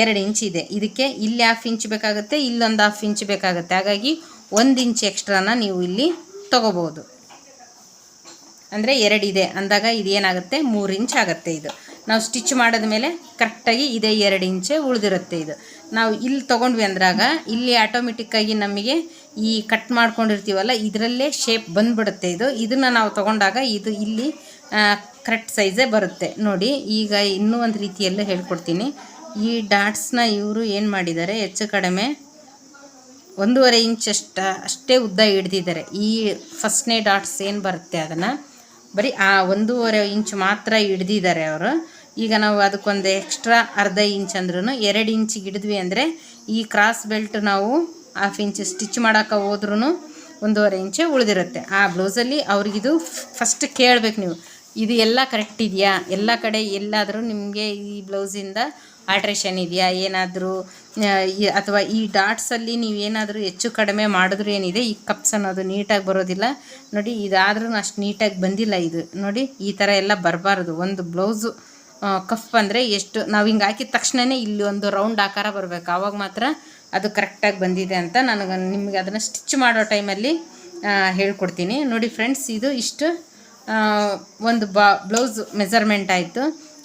Speaker 1: ಎರಡು ಇಂಚ್ ಇದೆ. ಇದಕ್ಕೆ ಇಲ್ಲಿ ಹಾಫ್ ಇಂಚ್ ಬೇಕಾಗುತ್ತೆ, ಇಲ್ಲೊಂದು ಹಾಫ್ ಇಂಚ್ ಬೇಕಾಗುತ್ತೆ. ಹಾಗಾಗಿ ಒಂದು ಇಂಚ್ ಎಕ್ಸ್ಟ್ರಾನ ನೀವು ಇಲ್ಲಿ ತೊಗೋಬೋದು ಅಂದರೆ ಎರಡಿದೆ ಅಂದಾಗ ಇದೇನಾಗುತ್ತೆ ಮೂರು ಇಂಚ್ ಆಗುತ್ತೆ ಇದು. ನಾವು ಸ್ಟಿಚ್ ಮಾಡಿದ ಮೇಲೆ ಕರೆಕ್ಟಾಗಿ ಇದೇ ಎರಡು ಇಂಚೆ ಉಳಿದಿರುತ್ತೆ ಇದು. ನಾವು ಇಲ್ಲಿ ತೊಗೊಂಡ್ವಿ ಅಂದ್ರಾಗ, ಇಲ್ಲಿ ಆಟೋಮೆಟಿಕ್ಕಾಗಿ ನಮಗೆ ಈ ಕಟ್ ಮಾಡ್ಕೊಂಡಿರ್ತೀವಲ್ಲ, ಇದರಲ್ಲೇ ಶೇಪ್ ಬಂದ್ಬಿಡುತ್ತೆ ಇದು. ಇದನ್ನು ನಾವು ತೊಗೊಂಡಾಗ ಇದು ಇಲ್ಲಿ ಕರೆಕ್ಟ್ ಸೈಜೇ ಬರುತ್ತೆ. ನೋಡಿ, ಈಗ ಇನ್ನೂ ಒಂದು ರೀತಿಯಲ್ಲೂ ಹೇಳ್ಕೊಡ್ತೀನಿ. ಈ ಡಾಟ್ಸ್ನ ಇವರು ಏನು ಮಾಡಿದ್ದಾರೆ? ಹೆಚ್ಚು ಕಡಿಮೆ ಒಂದೂವರೆ ಇಂಚ್ ಅಷ್ಟ, ಅಷ್ಟೇ ಉದ್ದ ಹಿಡ್ದಿದ್ದಾರೆ. ಈ ಫಸ್ಟ್ನೇ ಡಾಟ್ಸ್ ಏನು ಬರುತ್ತೆ ಅದನ್ನು? ಬರೀ ಆ ಒಂದೂವರೆ ಇಂಚ್ ಮಾತ್ರ ಹಿಡ್ದಿದ್ದಾರೆ ಅವರು. ಈಗ ನಾವು ಅದಕ್ಕೊಂದು ಎಕ್ಸ್ಟ್ರಾ ಅರ್ಧ ಇಂಚ್ ಅಂದ್ರೂ ಎರಡು ಇಂಚಿಗೆ ಹಿಡಿದ್ವಿ ಅಂದರೆ ಈ ಕ್ರಾಸ್ ಬೆಲ್ಟ್ ನಾವು ಹಾಫ್ ಇಂಚ್ ಸ್ಟಿಚ್ ಮಾಡೋಕೆ ಹೋದ್ರೂ ಒಂದೂವರೆ ಇಂಚೆ ಉಳಿದಿರುತ್ತೆ. ಆ ಬ್ಲೌಸಲ್ಲಿ ಅವ್ರಿಗಿದು ಫಸ್ಟ್ ಕೇಳಬೇಕು ನೀವು. ಇದು ಎಲ್ಲ ಕರೆಕ್ಟ್ ಇದೆಯಾ? ಎಲ್ಲ ಕಡೆ ಎಲ್ಲಾದರೂ ನಿಮಗೆ ಈ ಬ್ಲೌಸಿಂದ ಆಲ್ಟ್ರೇಷನ್ ಇದೆಯಾ? ಏನಾದರೂ ಅಥವಾ ಈ ಡಾಟ್ಸಲ್ಲಿ ನೀವು ಏನಾದರೂ ಹೆಚ್ಚು ಕಡಿಮೆ ಮಾಡಿದ್ರೂ ಏನಿದೆ? ಈ ಕಪ್ಸ್ ಅನ್ನೋದು ನೀಟಾಗಿ ಬರೋದಿಲ್ಲ. ನೋಡಿ ಇದಾದ್ರೂ ಅಷ್ಟು ನೀಟಾಗಿ ಬಂದಿಲ್ಲ ಇದು. ನೋಡಿ, ಈ ಥರ ಎಲ್ಲ ಬರಬಾರ್ದು. ಒಂದು ಬ್ಲೌಸು ಕಫ್ ಅಂದರೆ ಎಷ್ಟು? ನಾವು ಹಿಂಗೆ ಹಾಕಿದ ತಕ್ಷಣವೇ ಇಲ್ಲಿ ಒಂದು ರೌಂಡ್ ಆಕಾರ ಬರಬೇಕು. ಆವಾಗ ಮಾತ್ರ ಅದು ಕರೆಕ್ಟಾಗಿ ಬಂದಿದೆ ಅಂತ ನನಗೆ, ನಿಮಗೆ ಅದನ್ನು ಸ್ಟಿಚ್ ಮಾಡೋ ಟೈಮಲ್ಲಿ ಹೇಳ್ಕೊಡ್ತೀನಿ. ನೋಡಿ ಫ್ರೆಂಡ್ಸ್ ಇದು ಇಷ್ಟು ಒಂದು ಬಾ ಬ್ಲೌಸ್ ಮೆಸರ್ಮೆಂಟ್ ಆಯಿತು.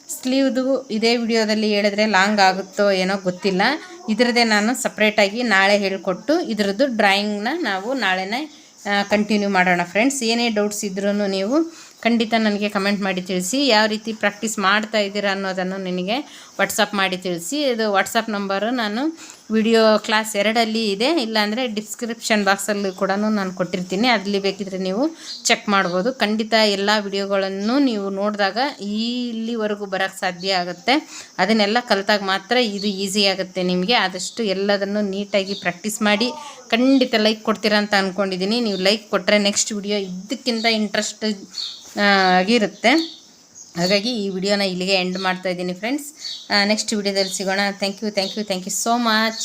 Speaker 1: ಸ್ಲೀವ್ದು ಇದೇ ವಿಡಿಯೋದಲ್ಲಿ ಹೇಳಿದ್ರೆ ಲಾಂಗ್ ಆಗುತ್ತೋ ಏನೋ ಗೊತ್ತಿಲ್ಲ. ಇದರದೇ ನಾನು ಸಪ್ರೇಟಾಗಿ ನಾಳೆ ಹೇಳಿಕೊಟ್ಟು ಇದರದ್ದು ಡ್ರಾಯಿಂಗ್ನ ನಾವು ನಾಳೆನೇ ಕಂಟಿನ್ಯೂ ಮಾಡೋಣ ಫ್ರೆಂಡ್ಸ್ ಏನೇ ಡೌಟ್ಸ್ ಇದ್ರೂ ನೀವು ಖಂಡಿತ ನನಗೆ ಕಮೆಂಟ್ ಮಾಡಿ ತಿಳಿಸಿ. ಯಾವ ರೀತಿ ಪ್ರಾಕ್ಟೀಸ್ ಮಾಡ್ತಾ ಇದ್ದೀರಾ ಅನ್ನೋದನ್ನು ನನಗೆ ವಾಟ್ಸಪ್ ಮಾಡಿ ತಿಳಿಸಿ. ಇದು ವಾಟ್ಸಪ್ ನಂಬರು ನಾನು ವಿಡಿಯೋ ಕ್ಲಾಸ್ ಎರಡಲ್ಲಿ ಇದೆ. ಇಲ್ಲಾಂದರೆ ಡಿಸ್ಕ್ರಿಪ್ಷನ್ ಬಾಕ್ಸಲ್ಲಿ ಕೂಡ ನಾನು ಕೊಟ್ಟಿರ್ತೀನಿ. ಅಲ್ಲಿ ಬೇಕಿದ್ರೆ ನೀವು ಚೆಕ್ ಮಾಡ್ಬೋದು. ಖಂಡಿತ ಎಲ್ಲ ವಿಡಿಯೋಗಳನ್ನು ನೀವು ನೋಡಿದಾಗ ಇಲ್ಲಿವರೆಗೂ ಬರೋಕ್ಕೆ ಸಾಧ್ಯ ಆಗುತ್ತೆ. ಅದನ್ನೆಲ್ಲ ಕಲಿತಾಗ ಮಾತ್ರ ಇದು ಈಸಿ ಆಗುತ್ತೆ ನಿಮಗೆ. ಆದಷ್ಟು ಎಲ್ಲದನ್ನು ನೀಟಾಗಿ ಪ್ರಾಕ್ಟೀಸ್ ಮಾಡಿ ಖಂಡಿತ ಲೈಕ್ ಕೊಡ್ತೀರಾ ಅಂತ ಅಂದ್ಕೊಂಡಿದ್ದೀನಿ ನೀವು ಲೈಕ್ ಕೊಟ್ಟರೆ ನೆಕ್ಸ್ಟ್ ವಿಡಿಯೋ ಇದಕ್ಕಿಂತ ಇಂಟ್ರೆಸ್ಟ್ ಆಗಿರುತ್ತೆ. ಹಾಗಾಗಿ ಈ ವಿಡಿಯೋನ ಇಲ್ಲಿಗೆ ಎಂಡ್ ಮಾಡ್ತಾ ಇದ್ದೀನಿ ಫ್ರೆಂಡ್ಸ್ ನೆಕ್ಸ್ಟ್ ವಿಡಿಯೋದಲ್ಲಿ ಸಿಗೋಣ. Thank you thank you thank you so much